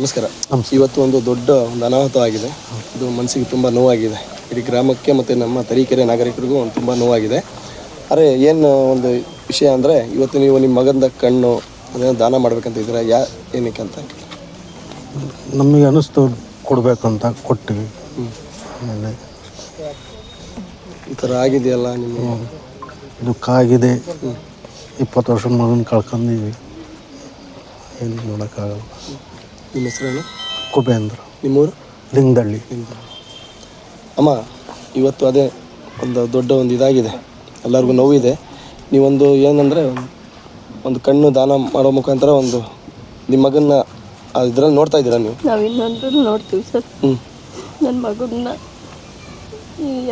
ನಮಸ್ಕಾರ. ಇವತ್ತು ಒಂದು ದೊಡ್ಡ ಒಂದು ಅನಾಹುತ ಆಗಿದೆ. ಇದು ಮನಸ್ಸಿಗೆ ತುಂಬ ನೋವಾಗಿದೆ. ಇಡೀ ಗ್ರಾಮಕ್ಕೆ ಮತ್ತು ನಮ್ಮ ತರೀಕೆರೆ ನಾಗರಿಕರಿಗೂ ಒಂದು ತುಂಬ ನೋವಾಗಿದೆ. ಅರೆ ಏನು ಒಂದು ವಿಷಯ ಅಂದರೆ ಇವತ್ತು ನೀವು ನಿಮ್ಮ ಮಗಂದ ಕಣ್ಣು ಅದನ್ನು ದಾನ ಮಾಡಬೇಕಂತ ಇದ್ದೀರಾ? ಯಾ ಏನಕ್ಕೆ ಅಂತ ನಮಗೆ ಅನಿಸ್ತು ಕೊಡಬೇಕಂತ ಕೊಟ್ಟಿವಿ. ಆಮೇಲೆ ಈ ಥರ ಆಗಿದೆಯಲ್ಲ ನಿಮ್ಮ ದುಃಖ ಆಗಿದೆ. ಇಪ್ಪತ್ತು ವರ್ಷ ಮಗನ ಕಳ್ಕೊಂಡಿವಿ. ಏನು ಮಾಡೋಕ್ಕಾಗಲ್ಲ ನಿಮ್ಮ ಹೆಸರೇನು? ಕುಬೇಂದ್ರ ನಿಮ್ಮೂರು? ಲಿಂಗದಳ್ಳಿ ಅಮ್ಮ ಇವತ್ತು ಅದೇ ಒಂದು ದೊಡ್ಡ ಒಂದು ಇದಾಗಿದೆ. ಎಲ್ಲರಿಗೂ ನೋವಿದೆ. ನೀವೊಂದು ಏನಂದರೆ ಒಂದು ಕಣ್ಣು ದಾನ ಮಾಡೋ ಮುಖಾಂತರ ಒಂದು ನಿಮ್ಮ ಮಗನ್ನ ಇದ್ರಲ್ಲಿ ನೋಡ್ತಾ ಇದ್ದೀರಾ ನೀವು? ನಾವು ಇನ್ನೊಂದು ನೋಡ್ತೀವಿ ಸರ್. ಹ್ಞೂ ನನ್ನ ಮಗನ್ನ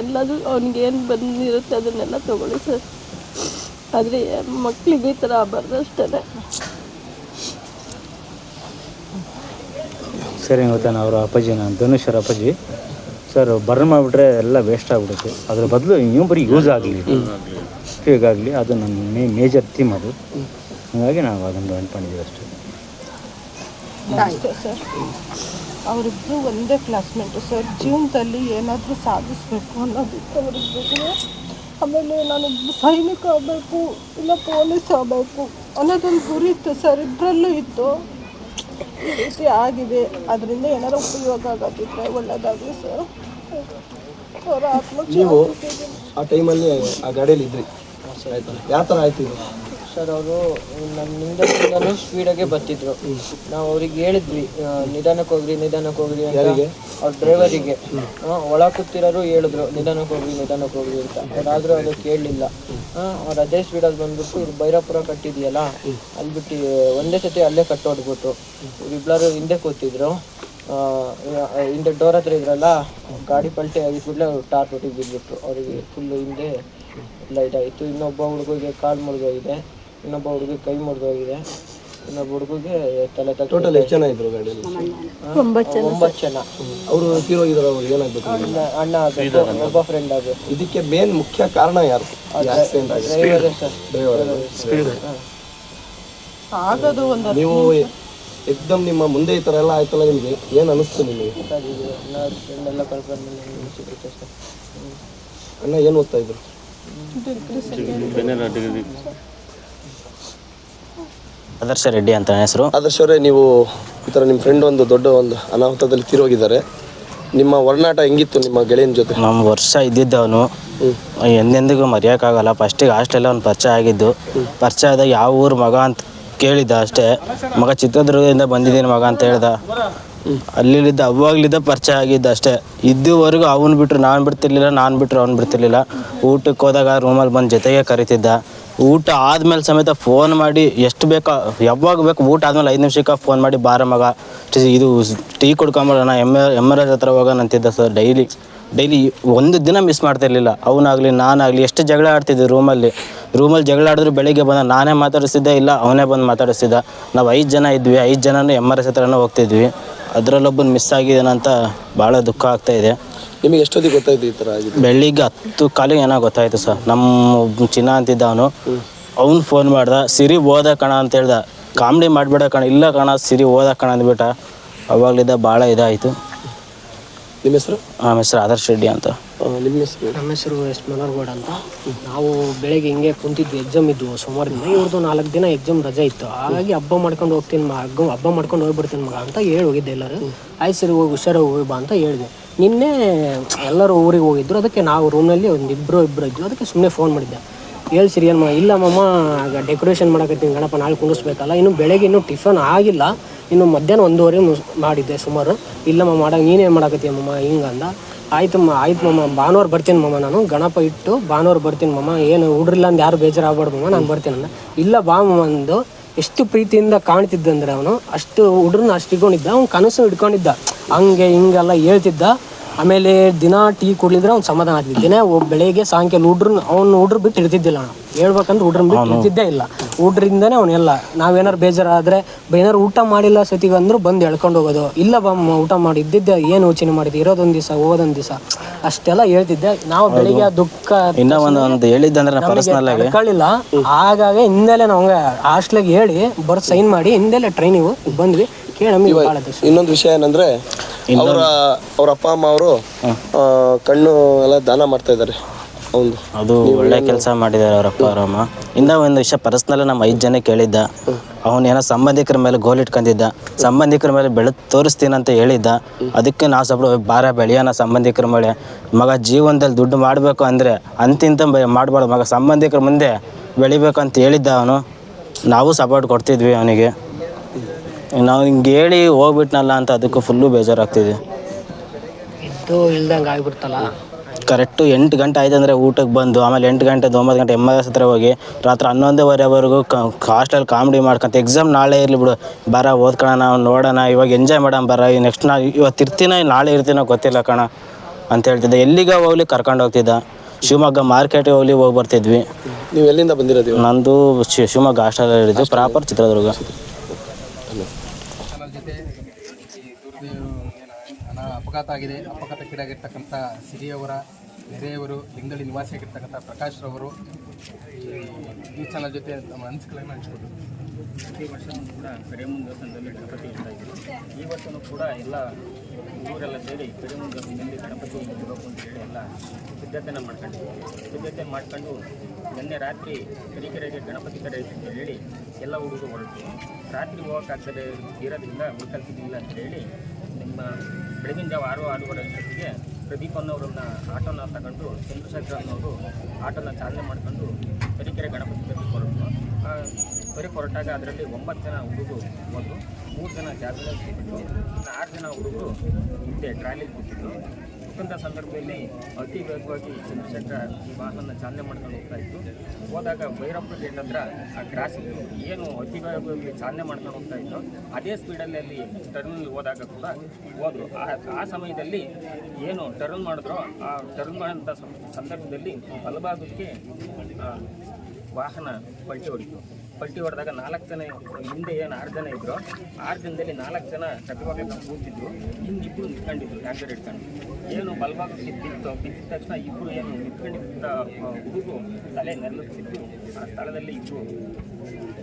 ಎಲ್ಲದು ಅವ್ನಿಗೆ ಏನು ಬಂದಿರುತ್ತೆ ಅದನ್ನೆಲ್ಲ ತಗೊಳ್ಳಿ ಸರ್. ಆದರೆ ಮಕ್ಕಳಿಗೆ ಈ ಥರ ಆಗಬಾರ್ದು ಅಷ್ಟೇ ಸರ್ ಗೊತ್ತಾ ಅವ್ರ ಅಪ್ಪಾಜಿ, ನಾನು ಧನುಷ್ ಅವ್ರ ಅಪ್ಪಾಜಿ. ಸರ್, ಬರ್ನ್ ಮಾಡಿಬಿಟ್ರೆ ಎಲ್ಲ ವೇಸ್ಟ್ ಆಗಿಬಿಡುತ್ತೆ. ಅದ್ರ ಬದಲು ಇನ್ನೊಬ್ಬರಿಗೆ ಯೂಸ್ ಆಗಲಿ. ಆಗಲಿ ಅದು ನನ್ನ ಮೇ ಮೇಜರ್ ಥೀಮ್ ಅದು. ಹಾಗಾಗಿ ನಾವು ಅದನ್ನು ಅನ್ಕೊಂಡಿದ್ದೀವಿ ಅಷ್ಟೇ. ಅಷ್ಟೇ ಸರ್. ಒಂದೇ ಕ್ಲಾಸ್ಮೇಟು ಸರ್, ಜೀವನದಲ್ಲಿ ಏನಾದರೂ ಸಾಧಿಸಬೇಕು ಅನ್ನೋದಿತ್ತು ಅವರಿಬ್ಬರಿಗೆ ಆಮೇಲೆ ನಾನು ಸೈನಿಕ ಆಗಬೇಕು, ಇಲ್ಲ ಪೊಲೀಸ್ ಆಗಬೇಕು ಅನ್ನೋದೊಂದು ಗುರಿ ಇತ್ತು ಸರ್. ಇಬ್ಬರಲ್ಲೂ ಇತ್ತು. ರೀತಿ ಆಗಿದೆ. ಅದರಿಂದ ಏನಾರು ಉಪಯೋಗ ಆಗೋದಿದ್ರೆ ಒಳ್ಳೆಯದಾಗಲಿ ಸರ್ ಅವರ ಆತ್ಮಕ್ಕೆ ನೀವು ಆ ಟೈಮಲ್ಲಿ ಆ ಗಾಡಿಯಲ್ಲಿ ಇದ್ರಿ. ಆಯ್ತಾ ಯಾವ ಥರ ಆಯ್ತು ಇದು? ಸರ್ ಅವರು ನಮ್ಮ ಹಿಂದೆ ಸ್ಪೀಡಾಗೆ ಬರ್ತಿದ್ರು. ನಾವು ಅವ್ರಿಗೆ ಹೇಳಿದ್ವಿ ನಿಧಾನಕ್ಕೆ ಹೋಗ್ರಿ ನಿಧಾನಕ್ಕೆ ಹೋಗ್ರಿ ಅಂತ. ಅವ್ರ ಡ್ರೈವರಿಗೆ ಒಳ ಕೂತಿರೋರು ಹೇಳಿದ್ರು ನಿಧಾನಕ್ಕೆ ಹೋಗ್ರಿ ನಿಧಾನಕ್ಕೆ ಹೋಗ್ರಿ ಅಂತ. ಅವ್ರಾದ್ರೂ ಅದು ಕೇಳಲಿಲ್ಲ. ಅವ್ರು ಅದೇ ಸ್ಪೀಡಲ್ಲಿ ಬಂದ್ಬಿಟ್ಟು ಇವ್ರು ಭೈರಪುರ ಕಟ್ಟಿದೆಯಲ್ಲ ಅಲ್ಲಿ ಬಿಟ್ಟು ಒಂದೇ ಸತಿ ಅಲ್ಲೇ ಕಟ್ಟೋಡ್ಬಿಟ್ಟು ಇಬ್ಬರು ಹಿಂದೆ ಕೂತಿದ್ರು. ಹಿಂದೆ ಡೋರ್ ಹತ್ರ ಇದ್ರಲ್ಲ ಗಾಡಿ ಪಲ್ಟಿ ಆಗಿ ಕೂಡಲೇ ಟಾರ್ ಬಿದ್ದುಬಿಟ್ರು ಅವರಿಗೆ ಫುಲ್ಲು ಹಿಂದೆ ಎಲ್ಲ ಇದಾಯಿತು. ಇನ್ನೊಬ್ಬ ಹುಡುಗಿಗೆ ಕಾಲು ಮುರಿದೋಗಿದೆ. ಇನ್ನೊಬ್ಬ ಹುಡುಗಿಗೆ ಕೈ ಮುರಿದೋಗಿದೆ ಇನ್ನೊಬ್ಬ ಹುಡುಗಿಗೆ ತಲೆ ಟೋಟಲ್ ಎಷ್ಟು ಜನ ಇದ್ರು ಗಾಡಿಯಲ್ಲಿ? ಒಂಬತ್ತು ಜನ. ಅವರು ತೀರೋಗಿದ್ರು ಅವ್ರು ಏನಾಗಬೇಕು ಅಣ್ಣ ಅಣ್ಣ ಆಗಬೇಕು. ಒಬ್ಬ ಫ್ರೆಂಡ್ ಆಗಬೇಕು. ಇದಕ್ಕೆ ಮೇನ್ ಮುಖ್ಯ ಕಾರಣ ಯಾರು? ಆಕ್ಸಿಡೆಂಟ್ ಆಗಿದೆ? ಸರ್. ಡ್ರೈವರ್ ಆಗೋದು ಒಂದು ನೀವು ಎಕ್ದಮ್ ನಿಮ್ಮ ಮುಂದೆ ಈ ಥರ ಎಲ್ಲ ಆಯ್ತಲ್ಲ ನಿಮಗೆ? ಏನು ಅನಿಸ್ತು ನಿಮಗೆ? ಫ್ರೆಂಡ್ ಎಲ್ಲ ಅಣ್ಣ ಏನು ಓದ್ತಾ ಇದ್ರು? ಆದರ್ಶ ರೆಡ್ಡಿ ಅಂತ ನನ್ನ ಹೆಸರು. ಆದರ್ಶ ಅವರೇ ನೀವು ಈ ಥರ ನಿಮ್ಮ ಫ್ರೆಂಡ್ ಒಂದು ದೊಡ್ಡ ಒಂದು ಅನಾಹುತದಲ್ಲಿ ತೀರೋಗಿದ್ದಾರೆ. ನಿಮ್ಮ ಒಡನಾಟ ಹೆಂಗಿತ್ತು ನಿಮ್ಮ ಗೆಳೆಯನ ಜೊತೆ? ನಮ್ಮ ವರ್ಷ ಇದ್ದಿದ್ದವನು. ಎಂದೆಂದಿಗೂ ಮರೆಯೋಕ್ಕಾಗಲ್ಲ ಫಸ್ಟಿಗೆ ಹಾಸ್ಟೆಲ್ ಅವ್ನು ಪರಿಚಯ ಆಗಿದ್ದು. ಪರಿಚಯ ಆದಾಗ ಯಾವ ಊರು ಮಗ ಅಂತ ಕೇಳಿದ್ದ ಅಷ್ಟೇ. ಮಗ ಚಿತ್ರದುರ್ಗದಿಂದ ಬಂದಿದ್ದೀನಿ ಮಗ ಅಂತ ಹೇಳ್ದ. ಅಲ್ಲಿದ್ದ ಅವಾಗ್ಲಿದ್ದ ಪರಿಚಯ ಆಗಿದ್ದ ಅಷ್ಟೇ. ಇದ್ದುವರೆಗೂ ಅವನು ಬಿಟ್ಟರು ನಾನು ಬಿಡ್ತಿರ್ಲಿಲ್ಲ ನಾನು ಬಿಟ್ಟರು ಅವ್ನು ಬಿಡ್ತಿರ್ಲಿಲ್ಲ. ಊಟಕ್ಕೆ ಹೋದಾಗ ರೂಮಲ್ಲಿ ಬಂದು ಜೊತೆಗೆ ಕರಿತಿದ್ದ. ಊಟ ಆದ್ಮೇಲೆ ಸಮೇತ ಫೋನ್ ಮಾಡಿ ಎಷ್ಟು ಬೇಕೋ, ಯಾವಾಗ ಬೇಕು ಊಟ ಆದ್ಮೇಲೆ ಐದು ನಿಮಿಷಕ್ಕೆ ಫೋನ್ ಮಾಡಿ, ಬಾರ ಮಗ ಇದು ಟೀ ಕುಡ್ಕೊಂಬರೋಣ ಎಂ ಎಂ ಆರ್ ಹತ್ರ ಹೋಗೋಣ, ಅಂತಿದ್ದ ಸರ್ ಡೈಲಿ ಡೈಲಿ ಒಂದು ದಿನ ಮಿಸ್ ಮಾಡ್ತಿರ್ಲಿಲ್ಲ ಅವನಾಗಲಿ, ನಾನಾಗಲಿ, ಎಷ್ಟು ಜಗಳ ಆಡ್ತಿದ್ದೆ ರೂಮಲ್ಲಿ ರೂಮಲ್ಲಿ ಜಗಳ ಆಡಿದ್ರು ಬೆಳಿಗ್ಗೆ ಬಂದ, ನಾನೇ ಮಾತಾಡಿಸ್ತಿದ್ದೆ ಇಲ್ಲ, ಅವನೇ ಬಂದು ಮಾತಾಡಿಸ್ತಿದ್ದ ನಾವು ಐದು ಜನ ಇದ್ವಿ, ಐದು ಜನನೂ ಎಂ ಆರ್ ಎಸ್ ಹತ್ರನೂ ಹೋಗ್ತಿದ್ವಿ. ಅದರಲ್ಲೊಬ್ಬನು ಮಿಸ್ ಆಗಿದ್ದಾನಂತ ಭಾಳ ದುಃಖ ಆಗ್ತಾ ಇದೆ. ನಿಮಗೆ ಎಷ್ಟೊತ್ತಿಗೆ ಗೊತ್ತಾಯ್ತು ಈ ಥರ ಬೆಳಿಗ್ಗೆ ಹತ್ತು ಕಾಲಿಗೆ ಏನೋ ಗೊತ್ತಾಯ್ತು ಸರ್. ನಮ್ಮ ಚಿನ್ನ ಅಂತಿದ್ದ ಅವನು ಅವ್ನು ಫೋನ್ ಮಾಡ್ದ, ಸಿರಿ ಓದ ಕಣ ಅಂತ ಹೇಳ್ದ. ಕಾಮಿಡಿ ಮಾಡಿಬಿಡ ಕಣ. ಇಲ್ಲ ಕಣ, ಸಿರಿ ಓದ ಕಣ ಅಂದ್ಬಿಟ್ಟ. ಅವಾಗಲಿದ್ದ ಭಾಳ ಇದಾಯಿತು. ನಿಮ್ಮ ಹೆಸರು? ನಮ್ಮ ಹೆಸರು ಆದರ್ಶ್ ರೆಡ್ಡಿ ಅಂತ. ನಿಮ್ಮ ಹೆಸರು? ನಮ್ಮ ಹೆಸರು ಎಸ್ ಮನೋರ್ಗೌಡ ಅಂತ. ನಾವು ಬೆಳಗ್ಗೆ ಹಿಂಗೆ ಕುಂತಿದ್ವಿ ಎಕ್ಸಾಮ್ ಇದ್ವು ಸೋಮವಾರದಿಂದ. ಇವ್ರದ್ದು ನಾಲ್ಕು ದಿನ ಎಕ್ಸಾಮ್ ರಜೆ ಇತ್ತು. ಹಾಗಾಗಿ ಹಬ್ಬ ಮಾಡ್ಕೊಂಡು ಹೋಗ್ತೀನಿ ಮಗ ಹಬ್ಬ ಮಾಡ್ಕೊಂಡು ಹೋಗ್ಬಿಡ್ತೀನಿ ಮಗ ಅಂತ ಹೇಳಿ ಹೋಗಿದ್ದೆ ಎಲ್ಲರೂ. ಆಯ್ತು ಸರಿ ಹೋಗಿ ಹುಷಾರಾಗಿ ಹೋಗಿ ಬಾ ಅಂತ ಹೇಳಿದೆ. ನಿನ್ನೆ ಎಲ್ಲರೂ ಊರಿಗೆ ಹೋಗಿದ್ರು. ಅದಕ್ಕೆ ನಾವು ರೂಮ್ನಲ್ಲಿ ಒಂದು ಇಬ್ಬರು ಇಬ್ಬರು ಇದ್ವಿ. ಅದಕ್ಕೆ ಸುಮ್ಮನೆ ಫೋನ್ ಮಾಡಿದ್ದೆ. ಹೇಳಿ ಸಿರಿ ಅಮ್ಮ ಇಲ್ಲ ಮಮ್ಮ ಡೆಕೋರೇಷನ್ ಮಾಡಕತ್ತೀನಿ ಗಣಪ ನಾಳೆ ಕುಂಡಿಸ್ಬೇಕಲ್ಲ ಇನ್ನು ಬೆಳಗ್ಗೆ ಇನ್ನೂ ಟಿಫನ್ ಆಗಿಲ್ಲ. ಇನ್ನು ಮಧ್ಯಾಹ್ನ ಒಂದೂವರೆ ಮಾಡಿದ್ದೆ ಸುಮಾರು. ಇಲ್ಲಮ್ಮ ಮಾಡೋ ನೀನೇನು ಮಾಡಕತ್ತೀಯ ಮಮ್ಮ ಹಿಂಗಂದ ಆಯ್ತಮ್ಮ ಆಯ್ತು ಮಮ್ಮ ಭಾನುವಾರ ಬರ್ತೀನಿ ಮಮ್ಮ ನಾನು. ಗಣಪ ಇಟ್ಟು ಭಾನುವಾರ ಬರ್ತೀನಿ ಮಮ್ಮ ಏನು ಹುಡ್ರಿಲ್ಲ ಅಂತ ಯಾರು ಬೇಜಾರಾಗಬಾರ್ದು ಮಮ್ಮ ನಾನು ಬರ್ತೀನಿ ಅಂದ. ಇಲ್ಲ ಬಾ ಮಮ್ಮ ಅಂದು, ಎಷ್ಟು ಪ್ರೀತಿಯಿಂದ ಕಾಣ್ತಿದ್ದಂದ್ರೆ ಅವನು, ಅಷ್ಟು ಹುಡ್ರನ್ನ ಅಷ್ಟು ಇಟ್ಕೊಂಡಿದ್ದ, ಅವ್ನು ಕನಸು ಇಟ್ಕೊಂಡಿದ್ದ ಹಂಗೆ ಹಿಂಗೆಲ್ಲ ಹೇಳ್ತಿದ್ದ. ಆಮೇಲೆ ದಿನ ಟೀ ಕುಡಿದ್ರೆ ಅವ್ನು ಸಮಾಧಾನ ಆಗ್ತಿದ್ದ ದಿನ ಬೆಳಗ್ಗೆ ಸಾಯಂಕಾಲ ಹುಡ್ರು ಅವ್ನು ಹುಡ್ರು ಬಿಟ್ಟು ಇರ್ತಿದ್ದಿಲ್ಲ ಅಣ್ಣ ಹೇಳ್ಬೇಕಂದ್ರೆ ಹುಡ್ರನ್ನ ಬಿಟ್ಟು ಇದ್ದಿದ್ದೇ ಇಲ್ಲ. ಹುಡ್ರಿಂದನೇ ಅವನೆಲ್ಲ ನಾವೇನಾರು ಬೇಜಾರಾದ್ರೆ ಏನಾರು ಊಟ ಮಾಡಿಲ್ಲ ಸತಿಗೆ ಅಂದ್ರೂ ಬಂದು ಎಳ್ಕೊಂಡು ಹೋಗೋದು. ಇಲ್ಲ ಬಮ್ಮ ಊಟ ಮಾಡಿ ಇದ್ದಿದ್ದೆ ಏನು ಯೋಚನೆ ಮಾಡಿದ್ದೆ? ಇರೋದೊಂದು ದಿವಸ ಹೋಗೋದೊಂದು ದಿವಸ. ಅಷ್ಟೆಲ್ಲ ಹೇಳ್ತಿದ್ದೆ. ನಾವು ಬೆಳಿಗ್ಗೆ ದುಃಖ ಇನ್ನೂ ಒಂದು ಒಂದು ಹೇಳಿದ್ದಂದ್ರೆ ಪರ್ಸ್ನಲ್ ಆಗಿ. ತಡ್ಕೊಳ್ಳಿಲ್ಲ ಆಗಾಗ ಹಿಂದೆಲೆ ಹಾಸ್ಟ್ಲಿಗೆ ಹೇಳಿ ಬರ್ ಸೈನ್ ಮಾಡಿ ಹಿಂದೆಲೆ ಟ್ರೈನಿಗೆ ಬಂದ್ವಿ. ಕೇಳಿ ನಮಗೆ ಭಾಳ ದೋಷ ಇನ್ನೊಂದು ವಿಷಯ ಏನಂದ್ರೆ ಅವರ ಅವ್ರ ಅಪ್ಪ ಅಮ್ಮ ಅವರು ಕಣ್ಣು ಎಲ್ಲ ದಾನ ಮಾಡ್ತಾ ಇದ್ದಾರೆ. ಅದು ಒಳ್ಳೆ ಕೆಲಸ ಮಾಡಿದ್ದಾರೆ ಅವರಪ್ಪ ಅವರಮ್ಮ ಇಂದ ಒಂದು ವಿಷಯ ಪರ್ಸ್ನಲ್ ನಮ್ಮ ಐದು ಜನ ಕೇಳಿದ್ದ. ಅವನು ಏನೋ ಸಂಬಂಧಿಕರ ಮೇಲೆ ಗೋಲ್ ಇಟ್ಕೊಂಡಿದ್ದ. ಸಂಬಂಧಿಕರ ಮೇಲೆ ಬೆಳೆದು ತೋರಿಸ್ತೀನಂತ ಹೇಳಿದ್ದ. ಅದಕ್ಕೆ ನಾವು ಸ್ವಲ್ಪ ಭಾರ ಬೆಳೆಯೋಣ ಸಂಬಂಧಿಕರ ಮೇಲೆ. ಮಗ ಜೀವನದಲ್ಲಿ ದುಡ್ಡು ಮಾಡಬೇಕು ಅಂದರೆ ಅಂತಿಂತ ಮಾಡಬಾರ್ದು. ಮಗ ಸಂಬಂಧಿಕರ ಮುಂದೆ ಬೆಳಿಬೇಕು ಅಂತ ಹೇಳಿದ್ದ ಅವನು. ನಾವು ಸಪೋರ್ಟ್ ಕೊಡ್ತಿದ್ವಿ ಅವನಿಗೆ. ನಾವು ಹಿಂಗೆ ಹೇಳಿ ಹೋಗ್ಬಿಟ್ನಲ್ಲ ಅಂತ ಅದಕ್ಕೂ ಫುಲ್ಲು ಬೇಜಾರಾಗ್ತಿದೆ. ಇದ್ದು ಇಲ್ದಂಗೆ ಆಗ್ಬಿಡ್ತಲ್ಲ. ಕರೆಕ್ಟು ಎಂಟು ಗಂಟೆ ಆಯ್ತು ಅಂದರೆ ಊಟಕ್ಕೆ ಬಂದು ಆಮೇಲೆ ಎಂಟು ಗಂಟೆ ಒಂಬತ್ತು ಗಂಟೆ ಎಂ ಎಸ್ ಹತ್ರ ಹೋಗಿ ರಾತ್ರಿ ಹನ್ನೊಂದುವರೆವರೆಗೂ ಹಾಸ್ಟೆಲ್ ಕಾಮಿಡಿ ಮಾಡ್ಕೊಂತ ಎಕ್ಸಾಮ್ ನಾಳೆ ಇರಲಿ ಬಿಡು ಬರ ಓದ್ಕೊಳ್ಳೋಣ ನೋಡೋಣ ಇವಾಗ ಎಂಜಾಯ್ ಮಾಡೋಣ ಬರ ನೆಕ್ಸ್ಟ್ ನಾ ಇವತ್ತು ಇರ್ತೀನೋ ನಾಳೆ ಇರ್ತೀನೋ ಗೊತ್ತಿಲ್ಲ ಕಣ ಅಂತ ಹೇಳ್ತಿದ್ದೆ ಎಲ್ಲಿಗೆ ಹೋಗ್ಲಿ ಕರ್ಕೊಂಡು ಹೋಗ್ತಿದ್ದ ಶಿವಮೊಗ್ಗ ಮಾರ್ಕೆಟಿಗೆ ಹೋಗ್ಲಿ ಹೋಗಿ ಬರ್ತಿದ್ವಿ ನೀವು ಎಲ್ಲಿಂದ ಬಂದಿರೋದು ನಂದು ಶಿ- ಶಿವಮೊಗ್ಗ ಹಾಸ್ಟೆಲ್ ಇರೋದು ಪ್ರಾಪರ್ ಚಿತ್ರದುರ್ಗ ಅಪಘಾತ ಆಗಿದೆ ಅಪಘಾತಕ್ಕೀಡಾಗಿರ್ತಕ್ಕಂಥ ಸಿರಿಯವರ ನೆರೆಯವರು ಲಿಂಗಳಿ ನಿವಾಸಿಯಾಗಿರ್ತಕ್ಕಂಥ ಪ್ರಕಾಶ್ ರವರು ಈ ಚಾನಲ್ ಜೊತೆ ನಮ್ಮ ಅನಿಸಿಕೆಗಳನ್ನು ಹಂಚಿಕೊಂಡು. ಪ್ರತಿ ವರ್ಷವೂ ಕೂಡ ಕರಿಯಮ್ಮನ ದೇವಸ್ಥಾನದಲ್ಲಿ ಗಣಪತಿ ಇಡ್ತಾ ಈ ವರ್ಷವೂ ಕೂಡ ಎಲ್ಲ ಊರೆಲ್ಲ ಸೇರಿ ಕರಿಯಮ್ಮನ ದೇವಸ್ಥಾನದಲ್ಲಿ ಗಣಪತಿ ಇಡಬೇಕು ಅಂತ ಹೇಳಿ ಎಲ್ಲ ಸಿದ್ಧತೆನ ಮಾಡ್ಕೊಂಡಿದ್ದೀವಿ ಸಿದ್ಧತೆ ಮಾಡ್ಕೊಂಡು ನಿನ್ನೆ ರಾತ್ರಿ ತರೀಕೆರೆಗೆ ಗಣಪತಿ ಕಡೆ ಅಂತ ಹೇಳಿ ಎಲ್ಲ ಹುಡುಗರು ಹೊರಟು. ರಾತ್ರಿ ಹೋಗೋಕ್ಕಾಗ್ತದೆ ಇರೋದ್ರಿಂದ ಅಂತ ಹೇಳಿ ನಿಮ್ಮ ಬೆಳಗಿನ ಜಾವ ಆರು ಆರೂವರೆ ಅಷ್ಟೊತ್ತಿಗೆ ಪ್ರದೀಪ್ ಅನ್ನೋರನ್ನ ಆಟೋನ ತಗೊಂಡು ಚಂದ್ರಶೇಖರ್ ಅನ್ನೋರು ಆಟೋನ ಚಾಲನೆ ಮಾಡ್ಕೊಂಡು ತರೀಕೆರೆ ಗಣಪತಿ ಕಡೆಗೆ ಹೊರಟು ಕರೆ ಹೊರಟಾಗ ಅದರಲ್ಲಿ ಒಂಬತ್ತು ಜನ ಹುಡುಗರು ಹೋದ್ರು ಮೂರು ಜನ ಜಾಗದಲ್ಲಿ ಇನ್ನು ಆರು ಜನ ಹುಡುಗರು ಹಿಂದೆ ಟ್ರಾಲಿಗೆ ಕೂತಿದ್ರು. ಕೂತಂಥ ಸಂದರ್ಭದಲ್ಲಿ ಅತಿ ವೇಗವಾಗಿ ಚಂದ್ರಶೇಖರ ಈ ವಾಹನ ಚಾಲನೆ ಮಾಡ್ಕೊಂಡು ಹೋಗ್ತಾ ಇತ್ತು. ಹೋದಾಗ ಭೈರಪ್ಪ ಗೇಟ್ ಹತ್ರ ಆ ಕ್ರಾಸ್ ಇತ್ತು. ಏನು ಅತಿ ವೇಗವಾಗಿ ಚಾಲನೆ ಮಾಡ್ಕೊಂಡು ಹೋಗ್ತಾ ಇತ್ತು. ಅದೇ ಸ್ಪೀಡಲ್ಲಿ ಅಲ್ಲಿ ಟರ್ನ್ ಹೋದಾಗ ಕೂಡ ಹೋದ್ರು. ಆ ಸಮಯದಲ್ಲಿ ಏನು ಟರ್ನ್ ಮಾಡಿದ್ರು ಆ ಟರ್ನ್ ಮಾಡೋಂಥ ಸಂದರ್ಭದಲ್ಲಿ ಬಲಭಾಗಕ್ಕೆ ವಾಹನ ಪಲ್ಟಿ ಹೊಡಿತು. ಪಲ್ಟಿ ಹೊಡೆದಾಗ ನಾಲ್ಕು ಜನ ಹಿಂದೆ ಏನು ಆರು ಜನ ಇದ್ರು. ಆರು ಜನದಲ್ಲಿ ನಾಲ್ಕು ಜನ ಚಟುವಾಗ ಕೂತಿದ್ರು. ಹಿಂದೆ ಇಬ್ಬರು ನಿಂತ್ಕೊಂಡಿದ್ರು ಟ್ಯಾಕ್ಟರ್ ಇಟ್ಕೊಂಡು ಏನು ಬಲ್ಬಾಗ ಬಿದ್ದಿತ್ತು ಬಿದ್ದ ತಕ್ಷಣ ಇಬ್ಬರು ಏನು ನಿಂತ್ಕೊಂಡಿದ್ದ ಹುಡುಗರು ತಲೆ ನೆರಳುತ್ತಿದ್ದು ಆ ಸ್ಥಳದಲ್ಲಿ ಇಬ್ಬರು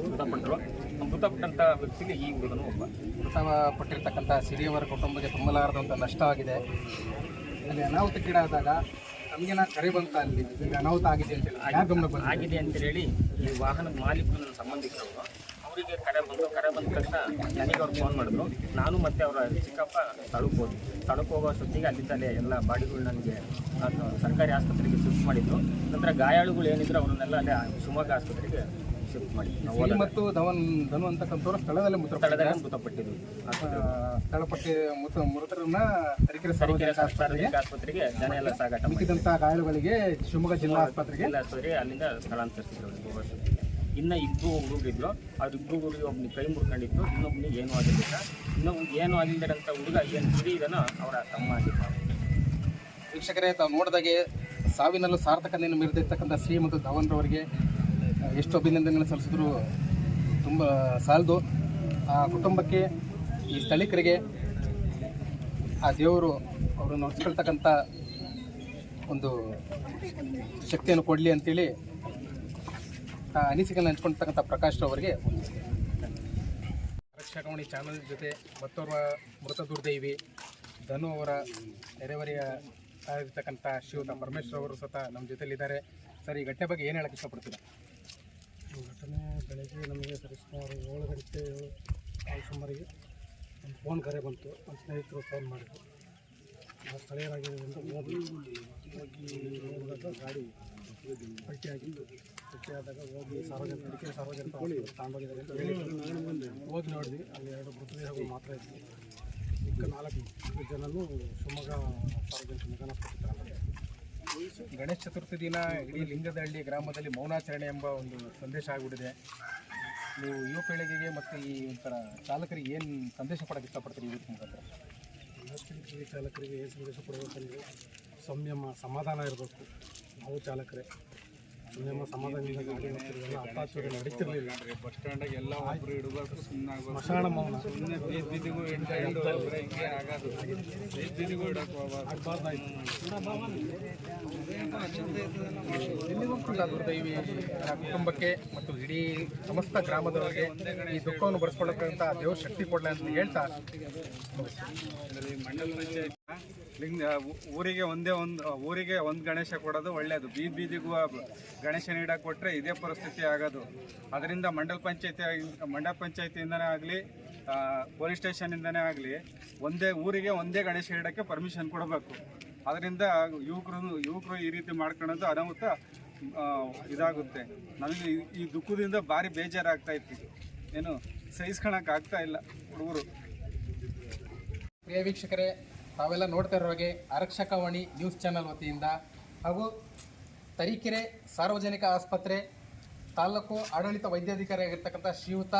ಮೃತಪಟ್ಟರು. ಮೃತಪಟ್ಟಂಥ ವ್ಯಕ್ತಿಗೆ ಈ ಹುಡುಗನು ಒಬ್ಬ. ಮೃತಪಟ್ಟಿರ್ತಕ್ಕಂಥ ಸಿರಿಯವರ ಕುಟುಂಬಕ್ಕೆ ತುಂಬಲಾರದಂಥ ನಷ್ಟವಾಗಿದೆ. ಅಲ್ಲಿ ಅನಾಹುತಕ್ಕೀಡಾದಾಗ ನಮಗೇನ ಕರೆ ಬಂತ ಅಲ್ಲಿ? ಅನಾಹುತ ಆಗಿದೆ ಅಂತ ಹೇಳಿ. ಗಮನ ಬಂತು ಆಗಿದೆ ಅಂತ ಹೇಳಿ ಈ ವಾಹನದ ಮಾಲೀಕರು ನನ್ನ ಸಂಬಂಧಿಕರವರು ಅವರಿಗೆ ಕರೆ ಬಂತು ಕರೆ ಬಂದ ತಕ್ಷಣ ನನಗೆ ಅವ್ರು ಫೋನ್ ಮಾಡಿದ್ರು. ನಾನು ಮತ್ತೆ ಅವರ ಚಿಕ್ಕಪ್ಪ ಸ್ಥಳಕ್ಕೆ ಹೋದ್ವಿ. ಸ್ಥಳಕ್ಕೆ ಹೋಗೋ ಸುತ್ತಿಗೆ ಅಲ್ಲಿದ್ದಲ್ಲೇ ಎಲ್ಲ ಬಾಡಿಗಳು ನನಗೆ ಸರ್ಕಾರಿ ಆಸ್ಪತ್ರೆಗೆ ಶಿಫ್ಟ್ ಮಾಡಿದ್ರು. ನಂತರ ಗಾಯಾಳುಗಳು ಏನಿದ್ರು ಅವರನ್ನೆಲ್ಲ ಅಲ್ಲೇ ಶಿವಮೊಗ್ಗ ಆಸ್ಪತ್ರೆಗೆ ಶಿಫ್ಟ್ ಮಾಡಿದ್ವಿ ನಾವು ಮತ್ತು ಧವನ್ ಧನು ಅಂತಕ್ಕಂಥವ್ರು ಸ್ಥಳದಲ್ಲೇ ಮೃತ ಸ್ಥಳದಲ್ಲಿ ಮೃತಪಟ್ಟಿದ್ವಿ ಆ, ಸ್ಥಳಪಟ್ಟಿ ಮೃತ ಮೃತರನ್ನ ತರೀಕೆರೆ ಸಾರ್ವಜನಿಕ ಆಸ್ಪತ್ರೆಗೆ ಆಸ್ಪತ್ರೆಗೆ ಜನ ಎಲ್ಲ ಸಾಗಾಟ ಮುಗಿದಂತಹ ಮಿಕ್ಕಿದಂಥ ಗಾಯಾಳುಗಳಿಗೆ ಶಿವಮೊಗ್ಗ ಜಿಲ್ಲಾ ಆಸ್ಪತ್ರೆಗೆ ಸರಿ ಅಲ್ಲಿಂದ ಸ್ಥಳಾಂತರಿಸಿದ್ರು ಇನ್ನು ಇಬ್ಬರು ಹುಡುಗರಿದ್ರು. ಅವ್ರಿಬ್ಬರಿಗೆ ಒಬ್ಬನೇ ಕೈ ಮುರ್ಕೊಂಡಿದ್ರು ಇನ್ನೊಬ್ನಿಗೆ ಏನೂ ಆಗಿರಲಿಲ್ಲ. ಇನ್ನೊಬ್ಬ ಏನು ಆಗಿಲ್ಲದಂಥ ಹುಡುಗ ಏನು ಸಿರಿ ಇದನ್ನ ಅವರ ತಮ್ಮ ಆಗಿದ್ದ. ವೀಕ್ಷಕರೇ ತಾವು ನೋಡಿದಾಗೆ ಸಾವಿನಲ್ಲೂ ಸಾರ್ಥಕತೆಯನ್ನು ಮೆರೆದಿರ್ತಕ್ಕಂಥ ಶ್ರೀ ಮತ್ತು ಧವನ್ ರವರಿಗೆ ಆ, ಎಷ್ಟು ಅಭಿನಂದನೆಗಳನ್ನು ಸಲ್ಲಿಸಿದ್ರು. ತುಂಬ ಸಾಲದು. ಆ ಕುಟುಂಬಕ್ಕೆ, ಈ ಸ್ಥಳೀಕರಿಗೆ, ಆ ದೇವರು ಅವರು ನಡೆಸ್ಕೊಳ್ತಕ್ಕಂಥ ಒಂದು ಶಕ್ತಿಯನ್ನು ಕೊಡಲಿ ಅಂತೇಳಿ, ಆ ಅನಿಸಿಕೆಯನ್ನು ಹಂಚ್ಕೊಳ್ತಕ್ಕಂಥ ಪ್ರಕಾಶ್ ಅವರಿಗೆ ರಕ್ಷಕಮಣಿ ಚಾನಲ್ ಜೊತೆ ಮತ್ತೋರ್ವ ಮೃತ ದುರ್ದೈವಿ ಧನು ಅವರ ನೆರೆಹೊರೆಯ ಆಗಿರ್ತಕ್ಕಂಥ ಶಿವತ ಪರಮೇಶ್ವರ ಅವರು ಸತ ನಮ್ಮ ಜೊತೆಯಲ್ಲಿದ್ದಾರೆ ಸರ್, ಈ ಘಟನೆ ಬಗ್ಗೆ ಏನು ಹೇಳಕ್ಕೆ ಇಷ್ಟಪಡ್ತೀರಾ? ಬೆಳಗ್ಗೆ ನಮಗೆ ಸರಿಸುಮಾರು ಏಳು ಗಂಟೆ ಏಳು ಸುಮಾರಿಗೆ ಒಂದು ಫೋನ್ ಕರೆ ಬಂತು ನಮ್ಮ ಸ್ನೇಹಿತರು ಫೋನ್ ಮಾಡಿದ್ರು. ನಾವು ಸ್ಥಳೀಯರಾಗಿರೋದ್ರಿಂದ ಹೋಗಿ ಹೋಗಿ ನೋಡಿದಾಗ ಗಾಡಿ ಪಟ್ಟಿಯಾಗಿತ್ತು ಪಟ್ಟಿಯಾದಾಗ ಹೋಗಿ ಸಾರ್ವಜನಿಕ ತನಿಖೆ ಸಾರ್ವಜನಿಕ ಅಂತ ಹೇಳಿದ್ರು ಹೋಗಿ ನೋಡಿದ್ವಿ. ಅಲ್ಲಿ ಎರಡು ಮೃತದೇಹಗಳು ಮಾತ್ರ ಇತ್ತು ಚಿಕ್ಕ ನಾಲ್ಕು ಜನನು ಶಿವಮೊಗ್ಗ ಸಾರ್ವಜನಿಕ ನಿಗಮ ಗಣೇಶ ಚತುರ್ಥಿ ದಿನ ಇಡೀ ಲಿಂಗದಹಳ್ಳಿ ಗ್ರಾಮದಲ್ಲಿ ಮೌನಾಚರಣೆ ಎಂಬ ಒಂದು ಸಂದೇಶ ಆಗಿಬಿಟ್ಟಿದೆ. ನೀವು ಯುವ ಪೀಳಿಗೆಗೆ ಮತ್ತು ಈ ಒಂಥರ ಚಾಲಕರಿಗೆ ಏನು ಸಂದೇಶ ಕೊಡೋಕ್ಕೆ ಇಷ್ಟಪಡ್ತೀರಿ ಇದಕ್ಕೆ ಮುಖಾಂತರ ಚಾಲಕರಿಗೆ ಏನು ಸಂದೇಶ ಕೊಡಬೇಕಂದ್ರೆ, ಸಂಯಮ, ಸಮಾಧಾನ ಇರಬೇಕು. ನಾವು ಚಾಲಕರೇ. ಸಮಾಧಾನದಿಂದ ಗಾಡಿ ನಡೀತಿರ್ಲಿಲ್ಲ. ಬಸ್ ಸ್ಟ್ಯಾಂಡಾಗ ಎಲ್ಲ ಸುಮ್ಮನೆ ಸ್ಮಶಾನ ಮೌನ. ಸುಮ್ಮನೆ ಬೀದ್ ಬೀದಿಗೂ ಎಂಟ ಎಂಟು ಹೋದ್ರೆ ಹಿಂಗೆ ಆಗೋದು. ಬೀದ್ ಬೀದಿಗೂ ಇಡಕ್ಕೆ ಹೋಗ್ಬಾರ್ದು. ಆಗ್ಬಾರ್ದಾಯ್ತು ಎಲ್ಲ ದುರ್ದೈವಿ ಆ ಕುಟುಂಬಕ್ಕೆ ಮತ್ತು ಇಡೀ ಸಮಸ್ತ ಗ್ರಾಮದವರಿಗೆ ಈ ದುಃಖವನ್ನು ಬರೆಸ್ಕೊಳ್ಳೋಕ್ಕಂತ ದೇವ್ರ ಶಕ್ತಿ ಕೊಡಲಿ ಅಂತ ಹೇಳ್ತಾ ಮಂಡಲ ಪಂಚಾಯತ್ ಲಿಂಗ ಊರಿಗೆ ಒಂದೇ ಒಂದು ಊರಿಗೆ ಒಂದು ಗಣೇಶ ಕೊಡೋದು ಒಳ್ಳೆಯದು ಬೀದ್ ಬೀದಿಗೂ ಗಣೇಶ ನೀಡಕ್ಕೆ ಕೊಟ್ಟರೆ ಇದೇ ಪರಿಸ್ಥಿತಿ ಆಗೋದು. ಅದರಿಂದ ಮಂಡಲ ಪಂಚಾಯತಿ ಮಂಡಲ ಪಂಚಾಯತಿಯಿಂದನೇ ಆಗಲಿ ಪೊಲೀಸ್ ಸ್ಟೇಷನಿಂದನೇ ಆಗಲಿ, ಒಂದೇ ಊರಿಗೆ ಒಂದೇ ಗಣೇಶ ಇಡೋಕ್ಕೆ ಪರ್ಮಿಷನ್ ಕೊಡಬೇಕು. ಅದರಿಂದ ಯುವಕರು ಯುವಕರು ಈ ರೀತಿ ಮಾಡ್ಕೊಳ್ಳೋದು ಅನಾಹುತ ಇದಾಗುತ್ತೆ. ನನಗೆ ಈ- ದುಃಖದಿಂದ ಭಾರಿ ಬೇಜಾರಾಗ್ತಾ ಇತ್ತು. ಏನು ಸಹಿಸ್ಕೊಳಕ್ಕೆ ಆಗ್ತಾ ಇಲ್ಲ ಹುಡುಗರು. ಪ್ರಿಯ ವೀಕ್ಷಕರೇ ತಾವೆಲ್ಲ ನೋಡ್ತಾ ಇರೋ ಹಾಗೆ ಆರಕ್ಷಕವಾಣಿ ನ್ಯೂಸ್ ಚಾನಲ್ ವತಿಯಿಂದ ಹಾಗೂ ತರೀಕೆರೆ ಸಾರ್ವಜನಿಕ ಆಸ್ಪತ್ರೆ ತಾಲೂಕು ಆಡಳಿತ ವೈದ್ಯಾಧಿಕಾರಿಯಾಗಿರ್ತಕ್ಕಂಥ ಶ್ರೀಯುತ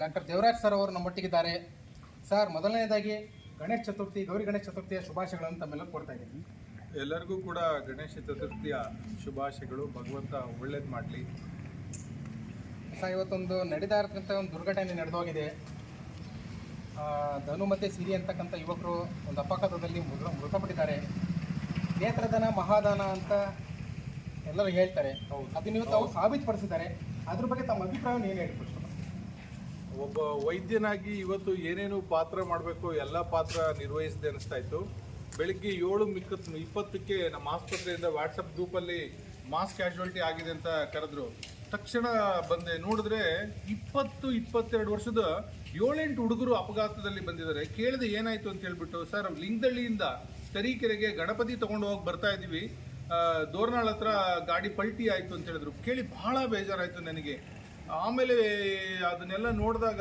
ಡಾಕ್ಟರ್ ದೇವರಾಜ್ ಸರ್ ಅವರು ನಮ್ಮೊಟ್ಟಿಗಿದ್ದಾರೆ. ಸರ್ ಮೊದಲನೇದಾಗಿ ಗಣೇಶ ಚತುರ್ಥಿ ಗೌರಿ ಗಣೇಶ ಚತುರ್ಥಿಯ ಶುಭಾಶಯಗಳನ್ನು ತಮ್ಮೆಲ್ಲ ಕೊಡ್ತಾ ಇದ್ದೀನಿ ಎಲ್ಲರಿಗೂ ಕೂಡ ಗಣೇಶ ಚತುರ್ಥಿಯ ಶುಭಾಶಯಗಳು. ಭಗವಂತ ಒಳ್ಳೇದು ಮಾಡಲಿ. ಸರ್ ಇವತ್ತೊಂದು ನಡೀತಾ ಇರತಕ್ಕಂಥ ಒಂದು ದುರ್ಘಟನೆ ನಡೆದೋಗಿದೆ ಧನು ಮತ್ತು ಸಿರಿ ಅಂತಕ್ಕಂಥ ಯುವಕರು ಒಂದು ಅಪಘಾತದಲ್ಲಿ ಮೃತ ಮೃತಪಟ್ಟಿದ್ದಾರೆ. ನೇತ್ರದಾನ ಮಹಾದಾನ ಅಂತ ಎಲ್ಲರೂ ಹೇಳ್ತಾರೆ. ಅದನ್ನ ಇವತ್ತು ಅವ್ರು ಸಾಬೀತುಪಡಿಸಿದ್ದಾರೆ. ಅದ್ರ ಬಗ್ಗೆ ತಮ್ಮ ಅಭಿಪ್ರಾಯವನ್ನು ಏನು ಹೇಳ್ಬಿಟ್ಟು ಒಬ್ಬ ವೈದ್ಯನಾಗಿ ಇವತ್ತು ಏನೇನು ಪಾತ್ರ ಮಾಡಬೇಕು ಎಲ್ಲ ಪಾತ್ರ ನಿರ್ವಹಿಸಿದೆ ಅನಿಸ್ತಾ ಇತ್ತು. ಬೆಳಿಗ್ಗೆ ಏಳು ಮಿಕ್ಕ ಇಪ್ಪತ್ತಕ್ಕೆ ನಮ್ಮ ಆಸ್ಪತ್ರೆಯಿಂದ ವಾಟ್ಸಪ್ ಗ್ರೂಪಲ್ಲಿ ಮಾಸ್ ಕ್ಯಾಶುಯಾಲಿಟಿ ಆಗಿದೆ ಅಂತ ಕರೆದ್ರು. ತಕ್ಷಣ ಬಂದೆ. ನೋಡಿದ್ರೆ ಇಪ್ಪತ್ತು, ಇಪ್ಪತ್ತೆರಡು ವರ್ಷದ ಏಳೆಂಟು ಹುಡುಗರು ಅಪಘಾತದಲ್ಲಿ ಬಂದಿದ್ದಾರೆ. ಕೇಳಿದೆ ಏನಾಯ್ತು ಅಂತ ಹೇಳ್ಬಿಟ್ಟು, ಸರ್, ಲಿಂಗದಳ್ಳಿಯಿಂದ ತರೀಕೆರೆಗೆ ಗಣಪತಿ ತಗೊಂಡು ಹೋಗಿ ಬರ್ತಾ ಇದ್ದೀವಿ ದೋರ್ನಾಳ್ ಹತ್ರ ಗಾಡಿ ಪಲ್ಟಿ ಆಯಿತು ಅಂತ ಹೇಳಿದ್ರು. ಕೇಳಿ ಬಹಳ ಬೇಜಾರಾಯಿತು ನನಗೆ. ಆಮೇಲೆ ಅದನ್ನೆಲ್ಲ ನೋಡಿದಾಗ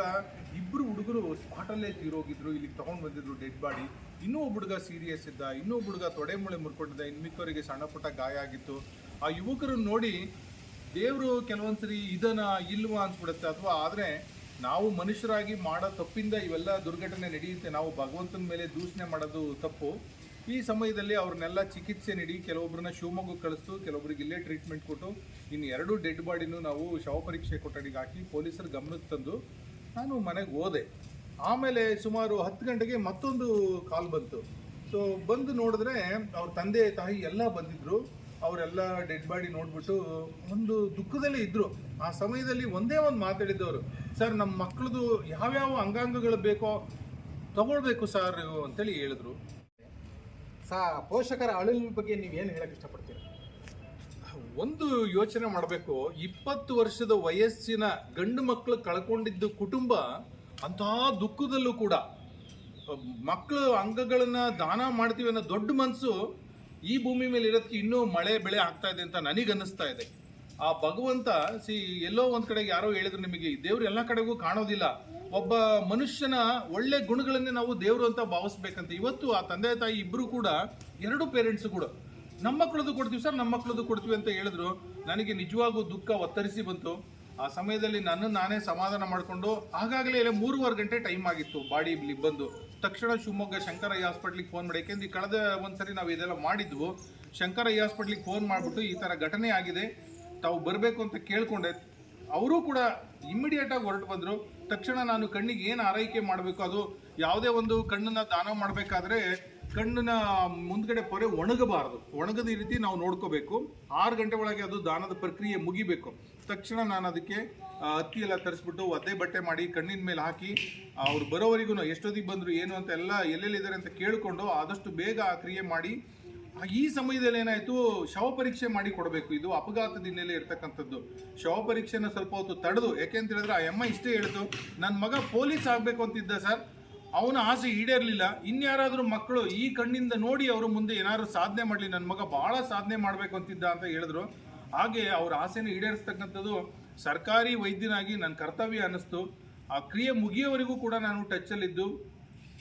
ಇಬ್ಬರು ಹುಡುಗರು ಸ್ಪಾಟಲ್ಲೇ ತೀರೋಗಿದ್ರು. ಇಲ್ಲಿಗೆ ತಗೊಂಡು ಬಂದಿದ್ರು ಡೆಡ್ ಬಾಡಿ. ಇನ್ನೂ ಒಬ್ಬ ಹುಡುಗ ಸೀರಿಯಸ್ ಇದ್ದ ಇನ್ನೂ ಹುಡುಗ ತೊಡೆ ಮೂಳೆ ಮುರ್ಕೊಂಡಿದ್ದ ಇನ್ಮಿಕ್ಕವರಿಗೆ ಸಣ್ಣ ಪುಟ್ಟ ಗಾಯ ಆಗಿತ್ತು. ಆ ಯುವಕರು ನೋಡಿ ದೇವರು ಕೆಲವೊಂದ್ಸರಿ ಇದನ್ನ ಇಲ್ವಾ ಅನ್ಸ್ಬಿಡುತ್ತೆ ಅಥವಾ ಆದರೆ ನಾವು ಮನುಷ್ಯರಾಗಿ ಮಾಡೋ ತಪ್ಪಿಂದ ಇವೆಲ್ಲ ದುರ್ಘಟನೆ ನಡೆಯುತ್ತೆ, ನಾವು ಭಗವಂತನ ಮೇಲೆ ದೂಷಣೆ ಮಾಡೋದು ತಪ್ಪು. ಈ ಸಮಯದಲ್ಲಿ ಅವ್ರನ್ನೆಲ್ಲ ಚಿಕಿತ್ಸೆ ನೀಡಿ ಕೆಲವೊಬ್ಬರನ್ನ ಶಿವಮೊಗ್ಗ ಕಳಿಸ್ತು, ಕೆಲವೊಬ್ರಿಗೆ ಇಲ್ಲೇ ಟ್ರೀಟ್ಮೆಂಟ್ ಕೊಟ್ಟು, ಇನ್ನು ಎರಡು ಡೆಡ್ ಬಾಡಿನೂ ನಾವು ಶವ ಪರೀಕ್ಷೆ ಕೊಠಡಿಗೆ ಹಾಕಿ ಪೊಲೀಸರು ಗಮನಕ್ಕೆ ತಂದು ನಾನು ಮನೆಗೆ ಹೋದೆ. ಆಮೇಲೆ ಸುಮಾರು ಹತ್ತು ಗಂಟೆಗೆ ಮತ್ತೊಂದು ಕಾಲ್ ಬಂತು. ಸೊ ಬಂದು ನೋಡಿದ್ರೆ ಅವ್ರ ತಂದೆ ತಾಯಿ ಎಲ್ಲ ಬಂದಿದ್ರು. ಅವರೆಲ್ಲ ಡೆಡ್ ಬಾಡಿ ನೋಡ್ಬಿಟ್ಟು ಒಂದು ದುಃಖದಲ್ಲಿ ಇದ್ರು. ಆ ಸಮಯದಲ್ಲಿ ಒಂದೇ ಒಂದು ಮಾತಾಡಿದ್ದವರು ಸರ್ ನಮ್ಮ ಮಕ್ಕಳದು ಯಾವ್ಯಾವ ಅಂಗಾಂಗಗಳು ಬೇಕೋ ತಗೊಳ್ಬೇಕು ಸರ್ ಅಂತೇಳಿ ಹೇಳಿದ್ರು. ಸಾ ಪೋಷಕರ ಅಳಿಲ್ ಬಗ್ಗೆ ನೀವೇನು ಹೇಳಕ್ಕೆ ಇಷ್ಟಪಡ್ತೀರಾ? ಒಂದು ಯೋಚನೆ ಮಾಡಬೇಕು. ಇಪ್ಪತ್ತು ವರ್ಷದ ವಯಸ್ಸಿನ ಗಂಡು ಮಕ್ಕಳು ಕಳ್ಕೊಂಡಿದ್ದು ಕುಟುಂಬ ಅಂತಹ ದುಃಖದಲ್ಲೂ ಕೂಡ ಮಕ್ಕಳು ಅಂಗಗಳನ್ನು ದಾನ ಮಾಡ್ತೀವಿ ಅನ್ನೋ ದೊಡ್ಡ ಮನಸ್ಸು ಈ ಭೂಮಿ ಮೇಲೆ ಇರೋದಕ್ಕೆ ಇನ್ನೂ ಮಳೆ, ಬೆಳೆ ಆಗ್ತಾ ಇದೆ ಅಂತ ನನಗೆ ಅನ್ನಿಸ್ತಾ ಇದೆ. ಆ ಭಗವಂತ, ಸಿ, ಎಲ್ಲೋ ಒಂದು ಕಡೆಗೆ ಯಾರೋ ಹೇಳಿದ್ರು ನಿಮಗೆ, ದೇವ್ರು ಎಲ್ಲ ಕಡೆಗೂ ಕಾಣೋದಿಲ್ಲ. ಒಬ್ಬ ಮನುಷ್ಯನ ಒಳ್ಳೆ ಗುಣಗಳನ್ನೇ ನಾವು ದೇವರು ಅಂತ ಭಾವಿಸ್ಬೇಕಂತ. ಇವತ್ತು ಆ ತಂದೆ ತಾಯಿ ಇಬ್ಬರು ಕೂಡ, ಎರಡು ಪೇರೆಂಟ್ಸ್ ಕೂಡ, ನಮ್ಮ ಮಕ್ಕಳದು ಕೊಡ್ತೀವಿ ಸರ್, ನಮ್ಮ ಮಕ್ಕಳದು ಕೊಡ್ತೀವಿ ಅಂತ ಹೇಳಿದ್ರು. ನನಗೆ ನಿಜವಾಗೂ ದುಃಖ ಒತ್ತರಿಸಿ ಬಂತು. ಆ ಸಮಯದಲ್ಲಿ ನನ್ನ ನಾನೇ ಸಮಾಧಾನ ಮಾಡಿಕೊಂಡು, ಆಗಾಗಲೇ ಮೂರುವರೆ ಗಂಟೆ ಟೈಮ್ ಆಗಿತ್ತು, ಬಾಡಿ ಇಲ್ಲಿ ಬಂದು. ತಕ್ಷಣ ಶಿವಮೊಗ್ಗ ಶಂಕರಯ್ಯ ಹಾಸ್ಪಿಟ್ಲಿಗೆ ಫೋನ್ ಮಾಡಿ. ಯಾಕೆಂದ್ರೆ ಕಳೆದ ಒಂದ್ಸರಿ ನಾವು ಇದೆಲ್ಲ ಮಾಡಿದ್ವು. ಶಂಕರಯ್ಯ ಹಾಸ್ಪಿಟ್ಲಿಗೆ ಫೋನ್ ಮಾಡಿಬಿಟ್ಟು ಈ ಥರ ಘಟನೆ ಆಗಿದೆ. ತಾವು ಬರಬೇಕು ಅಂತ ಕೇಳಿಕೊಂಡೆ. ಅವರು ಕೂಡ ಇಮ್ಮಿಡಿಯೇಟಾಗಿ ಹೊರಟು ಬಂದರು. ತಕ್ಷಣ ನಾನು ಕಣ್ಣಿಗೆ ಏನು ಆರೈಕೆ ಮಾಡಬೇಕು? ಅದು ಯಾವುದೇ ಒಂದು ಕಣ್ಣನ್ನು ದಾನ ಮಾಡಬೇಕಾದ್ರೆ ಕಣ್ಣಿನ ಮುಂದ್ಗಡೆ ಪೊರೆ ಒಣಗಬಾರದು. ಒಣಗದ ರೀತಿ ನಾವು ನೋಡ್ಕೋಬೇಕು. ಆರು ಗಂಟೆ ಒಳಗೆ ಅದು ದಾನದ ಪ್ರಕ್ರಿಯೆ ಮುಗಿಬೇಕು. ತಕ್ಷಣ ನಾನು ಅದಕ್ಕೆ ಅಕ್ಕಿ ಎಲ್ಲ ತರಿಸ್ಬಿಟ್ಟು ಒದ್ದೆ ಬಟ್ಟೆ ಮಾಡಿ ಕಣ್ಣಿನ ಮೇಲೆ ಹಾಕಿ ಅವ್ರು ಬರೋವರೆಗೂ ಎಷ್ಟೊತ್ತಿಗೆ ಬಂದರು, ಏನು ಅಂತ ಎಲ್ಲ ಎಲ್ಲೆಲ್ಲಿದ್ದಾರೆ ಅಂತ ಕೇಳಿಕೊಂಡು ಆದಷ್ಟು ಬೇಗ ಆ ಕ್ರಿಯೆ ಮಾಡಿ ಈ ಸಮಯದಲ್ಲಿ ಏನಾಯಿತು, ಶವ ಪರೀಕ್ಷೆ ಮಾಡಿ ಕೊಡಬೇಕು. ಇದು ಅಪಘಾತದ ಹಿನ್ನೆಲೆ ಇರ್ತಕ್ಕಂಥದ್ದು. ಶವ ಪರೀಕ್ಷೆನ ಸ್ವಲ್ಪ ಹೊತ್ತು ತಡೆದು ಯಾಕೆಂತ ಹೇಳಿದ್ರೆ ಆ ಎಮ್ಮ ಇಷ್ಟೇ ಹೇಳಿತು ನನ್ನ ಮಗ ಪೊಲೀಸ್ ಆಗಬೇಕು ಅಂತಿದ್ದ ಸರ್. ಅವನ ಆಸೆ ಈಡೇರಲಿಲ್ಲ. ಇನ್ಯಾರಾದರೂ ಮಕ್ಕಳು ಈ ಕಣ್ಣಿಂದ ನೋಡಿ ಅವರು ಮುಂದೆ ಏನಾದರೂ ಸಾಧನೆ ಮಾಡಲಿ ನನ್ನ ಮಗ ಬಹಳ ಸಾಧನೆ ಮಾಡಬೇಕು ಅಂತಿದ್ದ ಅಂತ ಹೇಳಿದ್ರು. ಹಾಗೆ ಅವ್ರ ಆಸೆನ ಈಡೇರಿಸ್ತಕ್ಕಂಥದ್ದು ಸರ್ಕಾರಿ ವೈದ್ಯನಾಗಿ ನನ್ನ ಕರ್ತವ್ಯ ಅನ್ನಿಸ್ತು. ಆ ಕ್ರಿಯೆ ಮುಗಿಯೋವರೆಗೂ ಕೂಡ ನಾನು ಟಚ್ಚಲ್ಲಿದ್ದು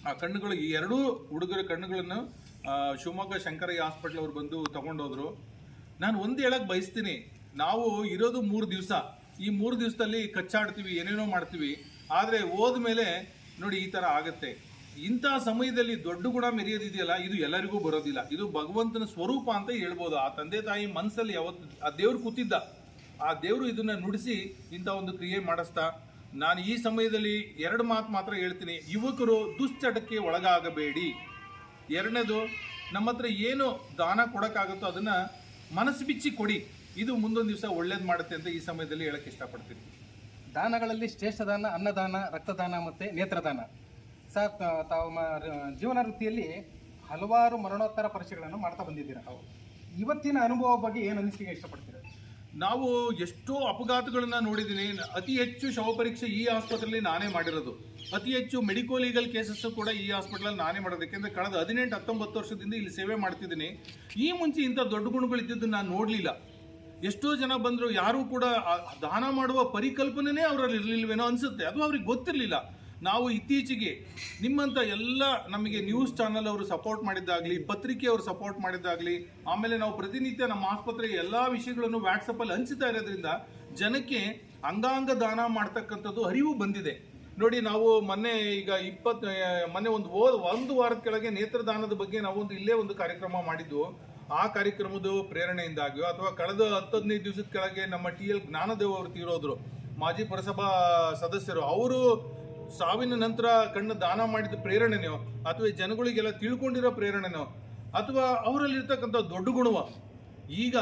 ಆ ಕಣ್ಣುಗಳು, ಈ ಎರಡೂ ಹುಡುಗರ ಕಣ್ಣುಗಳನ್ನು ಶಿವಮೊಗ್ಗ ಶಂಕರಯ್ಯ ಹಾಸ್ಪಿಟ್ಲ್ ಅವ್ರು ಬಂದು ತಗೊಂಡೋದ್ರು. ನಾನು ಒಂದು ಹೇಳಕ್ಕೆ ಬಯಸ್ತೀನಿ. ನಾವು ಇರೋದು ಮೂರು ದಿವಸ. ಈ ಮೂರು ದಿವಸದಲ್ಲಿ ಕಚ್ಚಾಡ್ತೀವಿ, ಏನೇನೋ ಮಾಡ್ತೀವಿ. ಆದರೆ ಹೋದ್ಮೇಲೆ ನೋಡಿ, ಈ ಥರ ಆಗುತ್ತೆ. ಇಂಥ ಸಮಯದಲ್ಲಿ ದೊಡ್ಡ ಗುಣ ಮೆರೆಯೋದಿದೆಯಲ್ಲ, ಇದು ಎಲ್ಲರಿಗೂ ಬರೋದಿಲ್ಲ. ಇದು ಭಗವಂತನ ಸ್ವರೂಪ ಅಂತ ಹೇಳ್ಬೋದು. ಆ ತಂದೆ ತಾಯಿ ಮನಸ್ಸಲ್ಲಿ ಯಾವತ್ತು, ಆ ದೇವ್ರು ಕೂತಿದ್ದ, ಆ ದೇವರು ಇದನ್ನ ನುಡಿಸಿ ಇಂಥ ಒಂದು ಕ್ರಿಯೆ ಮಾಡಿಸ್ತಾ, ನಾನು ಈ ಸಮಯದಲ್ಲಿ ಎರಡು ಮಾತು ಮಾತ್ರ ಹೇಳ್ತೀನಿ. ಯುವಕರು ದುಶ್ಚಟಕ್ಕೆ ಒಳಗಾಗಬೇಡಿ. ಎರಡನೇದು, ನಮ್ಮ ಹತ್ರ ಏನು ದಾನ ಕೊಡೋಕ್ಕಾಗುತ್ತೋ ಅದನ್ನು ಮನಸ್ಸು ಬಿಚ್ಚಿ ಕೊಡಿ. ಇದು ಮುಂದೊಂದು ದಿವಸ ಒಳ್ಳೇದು ಮಾಡುತ್ತೆ ಅಂತ ಈ ಸಮಯದಲ್ಲಿ ಹೇಳಕ್ಕೆ ಇಷ್ಟಪಡ್ತೀನಿ. ದಾನಗಳಲ್ಲಿ ಶ್ರೇಷ್ಠ ದಾನ, ಅನ್ನದಾನ, ರಕ್ತದಾನ ಮತ್ತು ನೇತ್ರದಾನ. ಸರ್ ತಾವು ಜೀವನ ವೃತ್ತಿಯಲ್ಲಿ ಹಲವಾರು ಮರಣೋತ್ತರ ಪರೀಕ್ಷೆಗಳನ್ನು ಮಾಡ್ತಾ ಬಂದಿದ್ದೀರಾ ಇವತ್ತಿನ ಅನುಭವ ಬಗ್ಗೆ ಏನು ಅನಿಸಿಕೆ ಇಷ್ಟಪಡ್ತೀರಾ? ನಾವು ಎಷ್ಟೋ ಅಪಘಾತಗಳನ್ನು ನೋಡಿದ್ದೀನಿ. ಅತಿ ಹೆಚ್ಚು ಶವ ಪರೀಕ್ಷೆ ಈ ಆಸ್ಪತ್ರೆಯಲ್ಲಿ ನಾನೇ ಮಾಡಿರೋದು. ಅತಿ ಹೆಚ್ಚು ಮೆಡಿಕೋ ಲೀಗಲ್ ಕೇಸಸ್ ಕೂಡ ಈ ಹಾಸ್ಪಿಟಲಲ್ಲಿ ನಾನೇ ಮಾಡೋದು. ಯಾಕೆಂದರೆ ಕಳೆದ ಹದಿನೆಂಟು ಹತ್ತೊಂಬತ್ತು ವರ್ಷದಿಂದ ಇಲ್ಲಿ ಸೇವೆ ಮಾಡ್ತಿದ್ದೀನಿ. ಈ ಮುಂಚೆ ಇಂಥ ದೊಡ್ಡ ಗುಣಗಳು ಇದ್ದಿದ್ದು ನಾನು ನೋಡಲಿಲ್ಲ. ಎಷ್ಟೋ ಜನ ಬಂದರು, ಯಾರೂ ಕೂಡ ದಾನ ಮಾಡುವ ಪರಿಕಲ್ಪನೆನೇ ಅವರಲ್ಲಿ ಇರಲಿಲ್ವೇನೋ ಅನಿಸುತ್ತೆ. ಅದು ಅವ್ರಿಗೆ ಗೊತ್ತಿರಲಿಲ್ಲ. ನಾವು ಇತ್ತೀಚೆಗೆ ನಿಮ್ಮಂಥ ಎಲ್ಲ ನಮಗೆ ನ್ಯೂಸ್ ಚಾನಲ್ ಅವರು ಸಪೋರ್ಟ್ ಮಾಡಿದ್ದಾಗಲಿ ಪತ್ರಿಕೆಯವರು ಸಪೋರ್ಟ್ ಮಾಡಿದ್ದಾಗಲಿ, ಆಮೇಲೆ ನಾವು ಪ್ರತಿನಿತ್ಯ ನಮ್ಮ ಆಸ್ಪತ್ರೆಯ ಎಲ್ಲ ವಿಷಯಗಳನ್ನು ವ್ಯಾಟ್ಸಪ್ಪಲ್ಲಿ ಹಂಚುತ್ತಾ ಇರೋದ್ರಿಂದ ಜನಕ್ಕೆ ಅಂಗಾಂಗ ದಾನ ಮಾಡ್ತಕ್ಕಂಥದ್ದು ಅರಿವು ಬಂದಿದೆ. ನೋಡಿ, ನಾವು ಮೊನ್ನೆ ಈಗ ಇಪ್ಪತ್ತು ಮೊನ್ನೆ ಒಂದು ಹೋದ ಒಂದು ವಾರದ ಕೆಳಗೆ ನೇತ್ರದಾನದ ಬಗ್ಗೆ ನಾವು ಒಂದು ಇಲ್ಲೇ ಒಂದು ಕಾರ್ಯಕ್ರಮ ಮಾಡಿದ್ದು. ಆ ಕಾರ್ಯಕ್ರಮದ ಪ್ರೇರಣೆಯಿಂದಾಗಿಯೋ ಅಥವಾ ಕಳೆದ ಹತ್ತು ಹದಿನೈದು ದಿವಸದ ಕೆಳಗೆ ನಮ್ಮ ಟಿ ಎಲ್ ಜ್ಞಾನದೇವ್ ಅವರು ತೀರೋದ್ರು, ಮಾಜಿ ಪುರಸಭಾ ಸದಸ್ಯರು, ಅವರು ಸಾವಿನ ನಂತರ ಕಣ್ಣು ದಾನ ಮಾಡಿದ ಪ್ರೇರಣೆನೋ ಅಥವಾ ಜನಗಳಿಗೆಲ್ಲ ತಿಳ್ಕೊಂಡಿರೋ ಪ್ರೇರಣೆನೋ ಅಥವಾ ಅವರಲ್ಲಿರ್ತಕ್ಕಂಥ ದೊಡ್ಡ ಗುಣವ, ಈಗ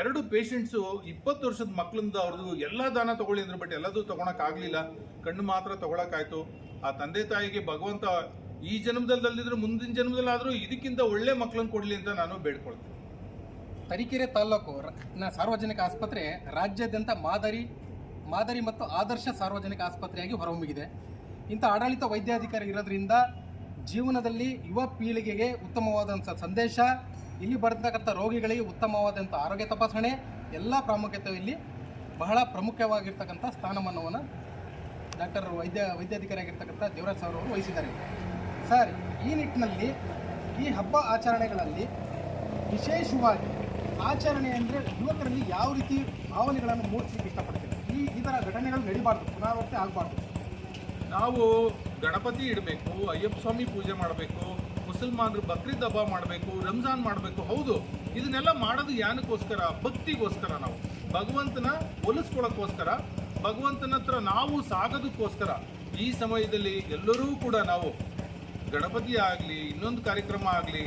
ಎರಡು ಪೇಷಂಟ್ಸು ಇಪ್ಪತ್ತು ವರ್ಷದ ಮಕ್ಕಳಿಂದ ಅವ್ರದ್ದು ಎಲ್ಲ ದಾನ ತಗೊಳ್ಳಿ ಅಂದ್ರೆ ಬಟ್ ಎಲ್ಲದೂ ತೊಗೊಳಕ್ಕಾಗಲಿಲ್ಲ. ಕಣ್ಣು ಮಾತ್ರ ತಗೊಳಕ್ಕಾಯ್ತು. ಆ ತಂದೆ ತಾಯಿಗೆ ಭಗವಂತ ಈ ಜನ್ಮದಲ್ಲದಿದ್ರೆ ಮುಂದಿನ ಜನ್ಮದಲ್ಲಾದರೂ ಇದಕ್ಕಿಂತ ಒಳ್ಳೆ ಮಕ್ಕಳನ್ನು ಕೊಡಲಿ ಅಂತ ನಾನು ಬೇಡ್ಕೊಳ್ತೀನಿ. ತರೀಕೆರೆ ತಾಲೂಕು ನ ಸಾರ್ವಜನಿಕ ಆಸ್ಪತ್ರೆ ರಾಜ್ಯಾದ್ಯಂತ ಮಾದರಿ ಮಾದರಿ ಮತ್ತು ಆದರ್ಶ ಸಾರ್ವಜನಿಕ ಆಸ್ಪತ್ರೆಯಾಗಿ ಹೊರಹೊಮ್ಮಿಗಿದೆ. ಇಂಥ ಆಡಳಿತ ವೈದ್ಯಾಧಿಕಾರಿ ಇರೋದ್ರಿಂದ ಜೀವನದಲ್ಲಿ ಯುವ ಪೀಳಿಗೆಗೆ ಉತ್ತಮವಾದಂಥ ಸಂದೇಶ, ಇಲ್ಲಿ ಬರ್ತಕ್ಕಂಥ ರೋಗಿಗಳಿಗೆ ಉತ್ತಮವಾದಂಥ ಆರೋಗ್ಯ ತಪಾಸಣೆ, ಎಲ್ಲ ಪ್ರಾಮುಖ್ಯತೆ ಇಲ್ಲಿ ಬಹಳ ಪ್ರಮುಖವಾಗಿರ್ತಕ್ಕಂಥ ಸ್ಥಾನಮಾನವನ್ನು ಡಾಕ್ಟರ್ ವೈದ್ಯ ವೈದ್ಯಾಧಿಕಾರಿ ಆಗಿರ್ತಕ್ಕಂಥ ದೇವರಾಜ್ ಸರ್ ವಹಿಸಿದ್ದಾರೆ. ಸರ್, ಈ ನಿಟ್ಟಿನಲ್ಲಿ, ಈ ಹಬ್ಬ ಆಚರಣೆಗಳಲ್ಲಿ ವಿಶೇಷವಾಗಿ ಆಚರಣೆ ಅಂದರೆ ಯುವಕರಲ್ಲಿ ಯಾವ ರೀತಿ ಭಾವನೆಗಳನ್ನು ಮೂಡಿಸಲಿಕ್ಕೆ ಇಷ್ಟಪಡ್ತೀವಿ ಈ ಇದರ ಘಟನೆಗಳು ನಡಿಬಾರ್ದು ಪುನರಾವರ್ತಿ ಆಗಬಾರ್ದು. ನಾವು ಗಣಪತಿ ಇಡಬೇಕು, ಅಯ್ಯಪ್ಪ ಸ್ವಾಮಿ ಪೂಜೆ ಮಾಡಬೇಕು, ಮುಸಲ್ಮಾನರು ಬಕ್ರೀದ್ ಹಬ್ಬ ಮಾಡಬೇಕು, ರಂಜಾನ್ ಮಾಡಬೇಕು, ಹೌದು. ಇದನ್ನೆಲ್ಲ ಮಾಡೋದು ಯಾನಕ್ಕೋಸ್ಕರ ಭಕ್ತಿಗೋಸ್ಕರ ನಾವು. ಭಗವಂತನ ಒಲಿಸ್ಕೊಳ್ಳೋಕ್ಕೋಸ್ಕರ ಭಗವಂತನ ಹತ್ರ ನಾವು ಸಾಗೋದಕ್ಕೋಸ್ಕರ. ಈ ಸಮಯದಲ್ಲಿ ಎಲ್ಲರೂ ಕೂಡ ನಾವು ಗಣಪತಿ ಆಗಲಿ, ಇನ್ನೊಂದು ಕಾರ್ಯಕ್ರಮ ಆಗಲಿ,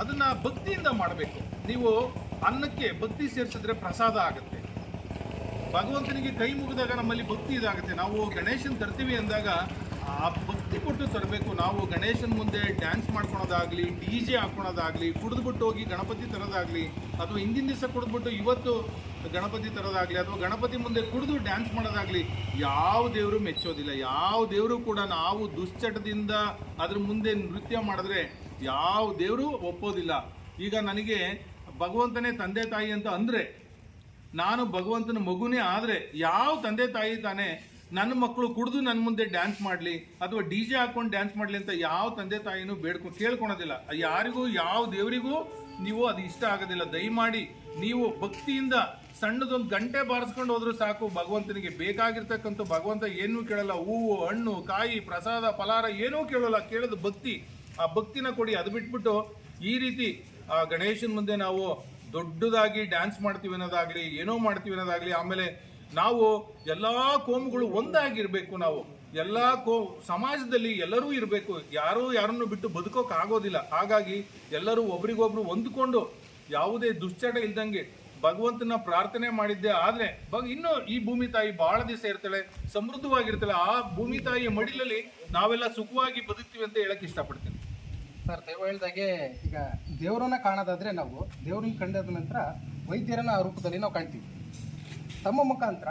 ಅದನ್ನು ಭಕ್ತಿಯಿಂದ ಮಾಡಬೇಕು. ನೀವು ಅನ್ನಕ್ಕೆ ಭಕ್ತಿ ಸೇರಿಸಿದ್ರೆ ಪ್ರಸಾದ ಆಗುತ್ತೆ. ಭಗವಂತನಿಗೆ ಕೈ ಮುಗಿದಾಗ ನಮ್ಮಲ್ಲಿ ಭಕ್ತಿ ಇದಾಗುತ್ತೆ. ನಾವು ಗಣೇಶನ್ ತರ್ತೀವಿ ಅಂದಾಗ ಆ ಭಕ್ತಿ ಕೊಟ್ಟು ತರಬೇಕು. ನಾವು ಗಣೇಶನ್ ಮುಂದೆ ಡ್ಯಾನ್ಸ್ ಮಾಡ್ಕೊಳೋದಾಗಲಿ, ಡಿ ಜೆ ಹಾಕ್ಕೊಳೋದಾಗಲಿ ಕುಡಿದ್ಬಿಟ್ಟು ಹೋಗಿ ಗಣಪತಿ ತರೋದಾಗ್ಲಿ ಅಥವಾ ಹಿಂದಿನ ದಿವಸ ಕುಡಿದ್ಬಿಟ್ಟು ಇವತ್ತು ಗಣಪತಿ ತರೋದಾಗ್ಲಿ ಅಥವಾ ಗಣಪತಿ ಮುಂದೆ ಕುಡಿದು ಡ್ಯಾನ್ಸ್ ಮಾಡೋದಾಗ್ಲಿ ಯಾವ ದೇವರು ಮೆಚ್ಚೋದಿಲ್ಲ. ಯಾವ ದೇವರು ಕೂಡ ನಾವು ದುಶ್ಚಟದಿಂದ ಅದ್ರ ಮುಂದೆ ನೃತ್ಯ ಮಾಡಿದ್ರೆ ಯಾವ ದೇವರು ಒಪ್ಪೋದಿಲ್ಲ. ಈಗ ನನಗೆ ಭಗವಂತನೇ ತಂದೆ ತಾಯಿ ಅಂತ ಅಂದರೆ, ನಾನು ಭಗವಂತನ ಮಗುನೇ ಆದರೆ ಯಾವ ತಂದೆ ತಾಯಿ ತಾನೇ ನನ್ನ ಮಕ್ಕಳು ಕುಡಿದು ನನ್ನ ಮುಂದೆ ಡ್ಯಾನ್ಸ್ ಮಾಡಲಿ ಅಥವಾ ಡಿ ಜೆ ಹಾಕೊಂಡು ಡ್ಯಾನ್ಸ್ ಮಾಡಲಿ ಅಂತ ಯಾವ ತಂದೆ ತಾಯಿನೂ ಬೇಡ್ಕೊ, ಕೇಳ್ಕೊಳೋದಿಲ್ಲ. ಯಾರಿಗೂ, ಯಾವ ದೇವರಿಗೂ ನೀವು ಅದು ಇಷ್ಟ ಆಗೋದಿಲ್ಲ. ದಯಮಾಡಿ ನೀವು ಭಕ್ತಿಯಿಂದ ಸಣ್ಣದೊಂದು ಗಂಟೆ ಬಾರಿಸ್ಕೊಂಡು ಹೋದ್ರೂ ಸಾಕು, ಭಗವಂತನಿಗೆ ಬೇಕಾಗಿರ್ತಕ್ಕಂಥ ಭಗವಂತ ಏನೂ ಕೇಳಲ್ಲ. ಹೂವು, ಹಣ್ಣು, ಕಾಯಿ, ಪ್ರಸಾದ ಫಲಾರ ಏನೂ ಕೇಳಲ್ಲ. ಕೇಳೋದು ಭಕ್ತಿ. ಆ ಭಕ್ತಿನ ಕೊಡಿ. ಅದು ಬಿಟ್ಬಿಟ್ಟು ಈ ರೀತಿ, ಆ ಗಣೇಶನ ಮುಂದೆ ನಾವು ದೊಡ್ಡದಾಗಿ ಡ್ಯಾನ್ಸ್ ಮಾಡ್ತೀವಿ ಅನ್ನೋದಾಗ್ಲಿ, ಏನೋ ಮಾಡ್ತೀವಿ ಅನ್ನೋದಾಗ್ಲಿ, ಆಮೇಲೆ ನಾವು ಎಲ್ಲ ಕೋಮುಗಳು ಒಂದಾಗಿರಬೇಕು ನಾವು. ಎಲ್ಲ ಕೋ, ಸಮಾಜದಲ್ಲಿ ಎಲ್ಲರೂ ಇರಬೇಕು. ಯಾರೂ ಯಾರನ್ನು ಬಿಟ್ಟು ಬದುಕೋಕ್ಕಾಗೋದಿಲ್ಲ ಹಾಗಾಗಿ ಎಲ್ಲರೂ ಒಬ್ರಿಗೊಬ್ರು ಹೊಂದ್ಕೊಂಡು ಯಾವುದೇ ದುಶ್ಚಟ ಇಲ್ದಂಗೆ ಭಗವಂತನ ಪ್ರಾರ್ಥನೆ ಮಾಡಿದ್ದೆ ಆದರೆ ಬಗ್ ಇನ್ನೂ ಈ ಭೂಮಿ ತಾಯಿ ಬಹಳ ದಿವಸ ಇರ್ತಾಳೆ ಸಮೃದ್ಧವಾಗಿರ್ತಾಳೆ ಆ ಭೂಮಿ ತಾಯಿಯ ಮಡಿಲಲ್ಲಿ ನಾವೆಲ್ಲ ಸುಖವಾಗಿ ಬದುಕ್ತೀವಿ ಅಂತ ಹೇಳಕ್ ಇಷ್ಟಪಡ್ತೀನಿ. ಸರ್ ದೇವ ಹೇಳ್ದಾಗೆ ಈಗ ದೇವರನ್ನ ಕಾಣೋದಾದ್ರೆ ನಾವು ದೇವ್ರನ್ನ ಕಂಡದ ನಂತರ ವೈದ್ಯರನ್ನ ಆ ರೂಪದಲ್ಲಿ ನಾವು ಕಾಣ್ತೀವಿ. ತಮ್ಮ ಮುಖಾಂತರ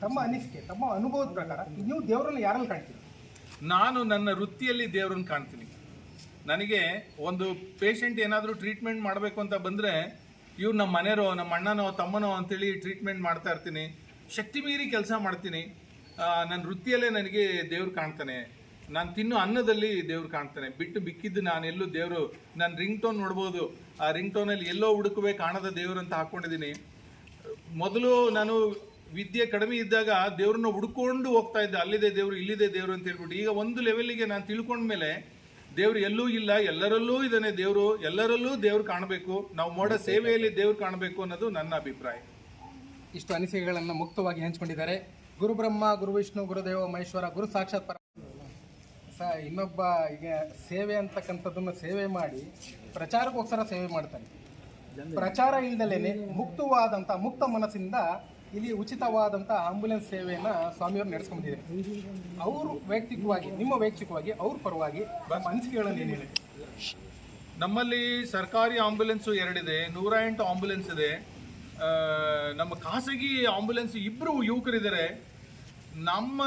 ತಮ್ಮ ಅನಿಸಿಕೆ ತಮ್ಮ ಅನುಭವದ ಪ್ರಕಾರ ನೀವು ದೇವರನ್ನ ಯಾರಲ್ಲಿ ಕಾಣ್ತೀರಿ? ನಾನು ನನ್ನ ವೃತ್ತಿಯಲ್ಲಿ ದೇವ್ರನ್ನ ಕಾಣ್ತೀನಿ. ನನಗೆ ಒಂದು ಪೇಷಂಟ್ ಏನಾದರೂ ಟ್ರೀಟ್ಮೆಂಟ್ ಮಾಡಬೇಕು ಅಂತ ಬಂದರೆ ಇವ್ರು ನಮ್ಮ ಮನೆಯರೋ ನಮ್ಮ ಅಣ್ಣನೋ, ತಮ್ಮನೋ ಅಂತೇಳಿ ಟ್ರೀಟ್ಮೆಂಟ್ ಮಾಡ್ತಾ ಇರ್ತೀನಿ. ಶಕ್ತಿ ಮೀರಿ ಕೆಲಸ ಮಾಡ್ತೀನಿ. ನನ್ನ ವೃತ್ತಿಯಲ್ಲೇ ನನಗೆ ದೇವ್ರು ಕಾಣ್ತಾನೆ. ನಾನು ತಿನ್ನೋ ಅನ್ನದಲ್ಲಿ ದೇವ್ರು ಕಾಣ್ತಾನೆ. ಬಿಟ್ಟು ಬಿಕ್ಕಿದ್ದು ನಾನು ಎಲ್ಲೂ ದೇವರು, ನಾನು ರಿಂಗ್ ಟೋನ್ ನೋಡ್ಬೋದು. ಆ ರಿಂಗ್ ಟೋನಲ್ಲಿ ಎಲ್ಲೋ ಹುಡುಕುವೆ ಕಾಣದ ದೇವರು ಅಂತ ಹಾಕ್ಕೊಂಡಿದ್ದೀನಿ ಮೊದಲು ನಾನು ವಿದ್ಯೆ ಕಡಿಮೆ ಇದ್ದಾಗ ದೇವ್ರನ್ನ ಹುಡ್ಕೊಂಡು ಹೋಗ್ತಾ ಇದ್ದೆ. ಅಲ್ಲಿದೆ ದೇವರು, ಇಲ್ಲಿದೆ ದೇವರು ಅಂತ ಹೇಳ್ಬಿಟ್ಟು. ಈಗ ಒಂದು ಲೆವೆಲ್ಲಿಗೆ ನಾನು ತಿಳ್ಕೊಂಡ್ಮೇಲೆ ದೇವ್ರು ಎಲ್ಲೂ ಇಲ್ಲ, ಎಲ್ಲರಲ್ಲೂ ಇದ್ದಾನೆ ದೇವರು, ಎಲ್ಲರಲ್ಲೂ ದೇವ್ರು ಕಾಣಬೇಕು. ನಾವು ಮೋಡ ಸೇವೆಯಲ್ಲಿ ದೇವ್ರು ಕಾಣಬೇಕು ಅನ್ನೋದು ನನ್ನ ಅಭಿಪ್ರಾಯ. ಇಷ್ಟು ಅನಿಸಿಕೆಗಳನ್ನು ಮುಕ್ತವಾಗಿ ಹಂಚಿಕೊಂಡಿದ್ದಾರೆ. ಗುರುಬ್ರಹ್ಮ ಗುರು ವಿಷ್ಣು ಗುರುದೇವ ಮಹೇಶ್ವರ, ಗುರು ಸಾಕ್ಷಾತ್ ಪರ ಸ, ಇನ್ನೊಬ್ಬ ಈಗ ಸೇವೆ ಅಂತಕ್ಕಂಥದ್ದನ್ನು ಸೇವೆ ಮಾಡಿ ಪ್ರಚಾರಕ್ಕೋಸ್ಕರ ಸೇವೆ ಮಾಡ್ತಾನೆ. ಪ್ರಚಾರ ಇಲ್ದಲೇನೆ ಮುಕ್ತವಾದಂಥ ಮುಕ್ತ ಮನಸ್ಸಿಂದ ಇಲ್ಲಿ ಉಚಿತವಾದಂಥ ಆಂಬುಲೆನ್ಸ್ ಸೇವೆಯನ್ನು ಸ್ವಾಮಿಯವರು ನಡೆಸ್ಕೊಂಡಿದ್ದಾರೆ ಅವರು ವೈಯಕ್ತಿಕವಾಗಿ, ನಿಮ್ಮ ವೈಯಕ್ತಿಕವಾಗಿ, ಅವ್ರ ಪರವಾಗಿ ಅನಿಸಿಕೆಗಳನ್ನು ಏನು ಹೇಳಿ ನಮ್ಮಲ್ಲಿ ಸರ್ಕಾರಿ ಆಂಬ್ಯುಲೆನ್ಸು ಎರಡಿದೆ, ನೂರ ಎಂಟು ಆಂಬ್ಯುಲೆನ್ಸ್ ಇದೆ. ನಮ್ಮ ಖಾಸಗಿ ಆಂಬ್ಯುಲೆನ್ಸ್ ಇಬ್ಬರು ಯುವಕರಿದ್ದಾರೆ. ನಮ್ಮ,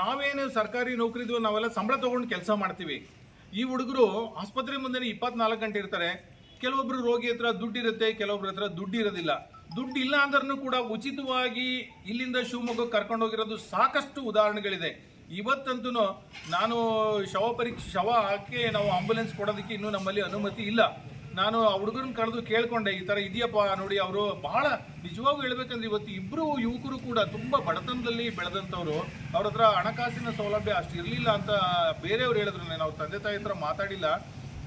ನಾವೇನು ಸರ್ಕಾರಿ ನೌಕರಿದ್ವು ನಾವೆಲ್ಲ ಸಂಬಳ ತೊಗೊಂಡು ಕೆಲಸ ಮಾಡ್ತೀವಿ. ಈ ಹುಡುಗರು ಆಸ್ಪತ್ರೆ ಮುಂದೆ ಇಪ್ಪತ್ನಾಲ್ಕು ಗಂಟೆ ಇರ್ತಾರೆ. ಕೆಲವೊಬ್ಬರು ರೋಗಿ ಹತ್ರ ದುಡ್ಡಿರುತ್ತೆ ಕೆಲವೊಬ್ಬರ ಹತ್ರ ದುಡ್ಡು ಇರೋದಿಲ್ಲ ದುಡ್ಡು ಇಲ್ಲ ಅಂದ್ರೂ ಕೂಡ ಉಚಿತವಾಗಿ ಇಲ್ಲಿಂದ ಶಿವಮೊಗ್ಗ ಕರ್ಕೊಂಡು ಹೋಗಿರೋದು ಸಾಕಷ್ಟು ಉದಾಹರಣೆಗಳಿದೆ. ಇವತ್ತಂತೂ ನಾನು ಶವ ಪರೀಕ್ಷೆ, ಶವ ಹಾಕಿ ನಾವು ಆಂಬುಲೆನ್ಸ್ ಕೊಡೋದಕ್ಕೆ ಇನ್ನೂ ನಮ್ಮಲ್ಲಿ ಅನುಮತಿ ಇಲ್ಲ. ನಾನು ಆ ಹುಡುಗರನ್ನ ಕರೆದು ಕೇಳ್ಕೊಂಡೆ, ಈ ಥರ ಇದೆಯಪ್ಪ ನೋಡಿ, ಅವರು ಬಹಳ ನಿಜವಾಗೂ ಹೇಳ್ಬೇಕಂದ್ರೆ ಇವತ್ತು ಇಬ್ಬರು ಯುವಕರು ಕೂಡ ತುಂಬ ಬಡತನದಲ್ಲಿ ಬೆಳೆದಂಥವ್ರು. ಅವ್ರ ಹತ್ರ ಹಣಕಾಸಿನ ಸೌಲಭ್ಯ ಅಷ್ಟು ಇರಲಿಲ್ಲ ಅಂತ ಬೇರೆಯವ್ರು ಹೇಳಿದ್ರು. ನಾವು ತಂದೆ ತಾಯಿ ಹತ್ರ ಮಾತಾಡಿಲ್ಲ.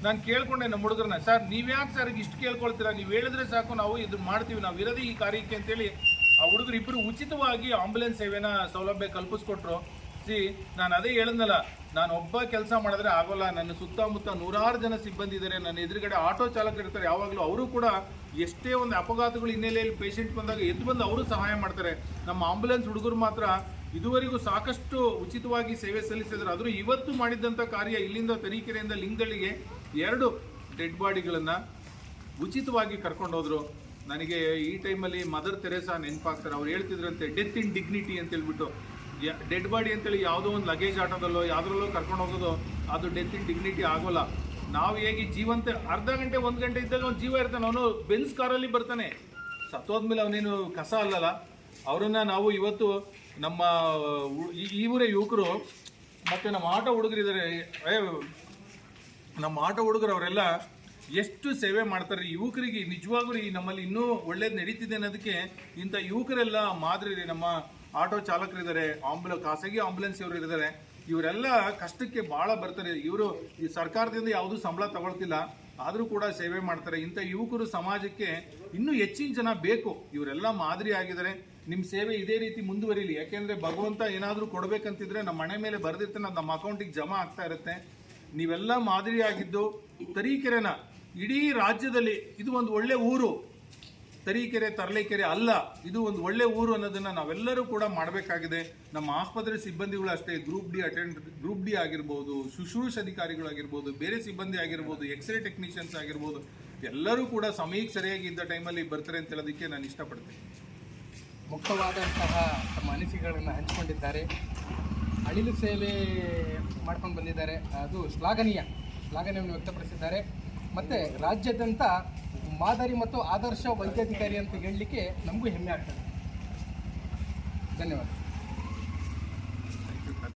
ನಾನು ಕೇಳ್ಕೊಂಡೆ ನಮ್ಮ ಹುಡುಗರನ್ನ. ಸರ್, ನೀವ್ಯಾಕೆ ಸರ್ ಇಷ್ಟು ಕೇಳ್ಕೊಳ್ತೀರಾ? ನೀವು ಹೇಳಿದ್ರೆ ಸಾಕು, ನಾವು ಇದು ಮಾಡ್ತೀವಿ, ನಾವು ಇರೋದೇ ಈ ಕಾರ್ಯಕ್ಕೆ ಅಂತೇಳಿ ಆ ಹುಡುಗರು ಇಬ್ಬರು ಉಚಿತವಾಗಿ ಆಂಬುಲೆನ್ಸ್ ಸೇವೆನ ಸೌಲಭ್ಯ ಕಲ್ಪಿಸ್ಕೊಟ್ರು. ಸಿ, ನಾನು ಅದೇ ಹೇಳಿದ್ನಲ್ಲ ನಾನು ಒಬ್ಬ ಕೆಲಸ ಮಾಡಿದ್ರೆ ಆಗೋಲ್ಲ. ನನ್ನ ಸುತ್ತಮುತ್ತ ನೂರಾರು ಜನ ಸಿಬ್ಬಂದಿ ಇದ್ದಾರೆ ನನ್ನ ಎದುರುಗಡೆ ಆಟೋ ಚಾಲಕರು ಇರ್ತಾರೆ. ಯಾವಾಗಲೂ ಅವರು ಕೂಡ ಎಷ್ಟೇ ಒಂದು ಅಪಘಾತಗಳು ಹಿನ್ನೆಲೆಯಲ್ಲಿ ಪೇಷಂಟ್ ಬಂದಾಗ ಎದ್ದು ಬಂದು ಅವರು ಸಹಾಯ ಮಾಡ್ತಾರೆ. ನಮ್ಮ ಆಂಬುಲೆನ್ಸ್ ಹುಡುಗರು ಮಾತ್ರ ಇದುವರೆಗೂ ಸಾಕಷ್ಟು ಉಚಿತವಾಗಿ ಸೇವೆ ಸಲ್ಲಿಸಿದ್ರು. ಆದರೂ ಇವತ್ತು ಮಾಡಿದ್ದಂಥ ಕಾರ್ಯ ಇಲ್ಲಿಂದ ತರೀಕೆರೆಯಿಂದ ಲಿಂಗದಳ್ಳಿಗೆ ಎರಡು ಡೆಡ್ ಬಾಡಿಗಳನ್ನು ಉಚಿತವಾಗಿ ಕರ್ಕೊಂಡೋದ್ರು. ನನಗೆ ಈ ಟೈಮಲ್ಲಿ ಮದರ್ ತೆರೇಸಾ ನೆನಪಾಗ್ತಾರೆ. ಅವ್ರು ಹೇಳ್ತಿದ್ರಂತೆ ಡೆತ್ ಇನ್ ಡಿಗ್ನಿಟಿ ಅಂತ ಹೇಳ್ಬಿಟ್ಟು ಡೆಡ್ ಬಾಡಿ ಅಂತೇಳಿ ಯಾವುದೋ ಒಂದು ಲಗೇಜ್ ಆಟೋದಲ್ಲೋ, ಯಾವುದ್ರಲ್ಲೋ ಕರ್ಕೊಂಡು ಹೋಗೋದು ಅದು ಡೆತ್ ಇನ್ ಡಿಗ್ನಿಟಿ ಆಗೋಲ್ಲ. ನಾವು ಹೇಗೆ ಜೀವಂತ, ಅರ್ಧ ಗಂಟೆ, ಒಂದು ಗಂಟೆ ಇದ್ದಾಗ ಅವ್ನು ಜೀವ ಇರ್ತಾನೆ. ಅವನು ಬೆನ್ಸ್ ಕಾರಲ್ಲಿ ಬರ್ತಾನೆ. ಸತ್ತೋದ್ಮೇಲೆ ಅವನೇನು ಕಸ ಅಲ್ಲಲ್ಲ. ಅವರನ್ನು ನಾವು ಇವತ್ತು ನಮ್ಮ, ಈ- ಊರೇ ಯುವಕರು, ಮತ್ತು ನಮ್ಮ ಆಟೋ ಹುಡುಗರಿದ್ದಾರೆ. ನಮ್ಮ ಆಟೋ ಹುಡುಗರು ಅವರೆಲ್ಲ ಎಷ್ಟು ಸೇವೆ ಮಾಡ್ತಾರೆ ಯುವಕರಿಗೆ ನಿಜವಾಗ್ಲೂ ಈ ನಮ್ಮಲ್ಲಿ ಇನ್ನೂ ಒಳ್ಳೇದು ನಡೀತಿದೆ ಅನ್ನೋದಕ್ಕೆ ಇಂಥ ಯುವಕರೆಲ್ಲ ಮಾದರಿ ರೀ. ನಮ್ಮ ಆಟೋ ಚಾಲಕರಿದ್ದಾರೆ, ಆಂಬುಲ, ಖಾಸಗಿ ಆಂಬುಲೆನ್ಸ್ ಇವರು ಇದ್ದಾರೆ. ಇವರೆಲ್ಲ ಕಷ್ಟಕ್ಕೆ ಭಾಳ ಬರ್ತಾರೆ. ಇವರು ಈ ಸರ್ಕಾರದಿಂದ ಯಾವುದೂ ಸಂಬಳ ತಗೊಳ್ತಿಲ್ಲ, ಆದರೂ ಕೂಡ ಸೇವೆ ಮಾಡ್ತಾರೆ. ಇಂಥ ಯುವಕರು ಸಮಾಜಕ್ಕೆ ಇನ್ನೂ ಹೆಚ್ಚಿನ ಜನ ಬೇಕು. ಇವರೆಲ್ಲ ಮಾದರಿ ಆಗಿದ್ದಾರೆ. ನಿಮ್ಮ ಸೇವೆ ಇದೇ ರೀತಿ ಮುಂದುವರಿಲಿ. ಯಾಕೆಂದರೆ ಭಗವಂತ ಏನಾದರೂ ಕೊಡಬೇಕಂತಿದ್ರೆ ನಮ್ಮ ಮನೆ ಮೇಲೆ ಬರೆದಿರ್ತಾನೆ ನಮ್ಮ ಅಕೌಂಟಿಗೆ ಜಮಾ ಆಗ್ತಾ ಇರುತ್ತೆ. ನೀವೆಲ್ಲ ಮಾದರಿಯಾಗಿದ್ದು ತರೀಕೆರೆನ ಇಡೀ ರಾಜ್ಯದಲ್ಲಿ ಇದು ಒಂದು ಒಳ್ಳೆ ಊರು. ತರೀಕೆರೆ, ತರಲೇಕೆರೆ ಅಲ್ಲ, ಇದು ಒಂದು ಒಳ್ಳೆ ಊರು ಅನ್ನೋದನ್ನು ನಾವೆಲ್ಲರೂ ಕೂಡ ಮಾಡಬೇಕಾಗಿದೆ. ನಮ್ಮ ಆಸ್ಪತ್ರೆ ಸಿಬ್ಬಂದಿಗಳು ಅಷ್ಟೇ, group D attend, group D ಆಗಿರ್ಬೋದು, ಶುಶ್ರೂಷ ಅಧಿಕಾರಿಗಳಾಗಿರ್ಬೋದು ಬೇರೆ ಸಿಬ್ಬಂದಿ ಆಗಿರ್ಬೋದು, ಎಕ್ಸ್ರೇ ಟೆಕ್ನಿಷಿಯನ್ಸ್ ಆಗಿರ್ಬೋದು, ಎಲ್ಲರೂ ಕೂಡ ಸಮಯಕ್ಕೆ ಸರಿಯಾಗಿ ಇದ್ದ ಟೈಮಲ್ಲಿ ಬರ್ತಾರೆ ಅಂತ ಹೇಳೋದಕ್ಕೆ ನಾನು ಇಷ್ಟಪಡ್ತೇನೆ. ಮುಕ್ತವಾದಂತಹ ತಮ್ಮ ಅನಿಸಿಕೆಗಳನ್ನು ಹಂಚಿಕೊಂಡಿದ್ದಾರೆ. ಅಳಿಲು ಸೇವೆ ಮಾಡ್ಕೊಂಡು ಬಂದಿದ್ದಾರೆ. ಅದು ಶ್ಲಾಘನೀಯ. ಶ್ಲಾಘನೀಯವನ್ನು ವ್ಯಕ್ತಪಡಿಸಿದ್ದಾರೆ. ಮತ್ತು ರಾಜ್ಯಾದ್ಯಂತ ಮಾದರಿ ಮತ್ತು ಆದರ್ಶ ವೈದ್ಯಾಧಿಕಾರಿ ಅಂತ ಹೇಳಲಿಕ್ಕೆ ನಮಗೂ ಹೆಮ್ಮೆ ಆಗ್ತದೆ. ಧನ್ಯವಾದ.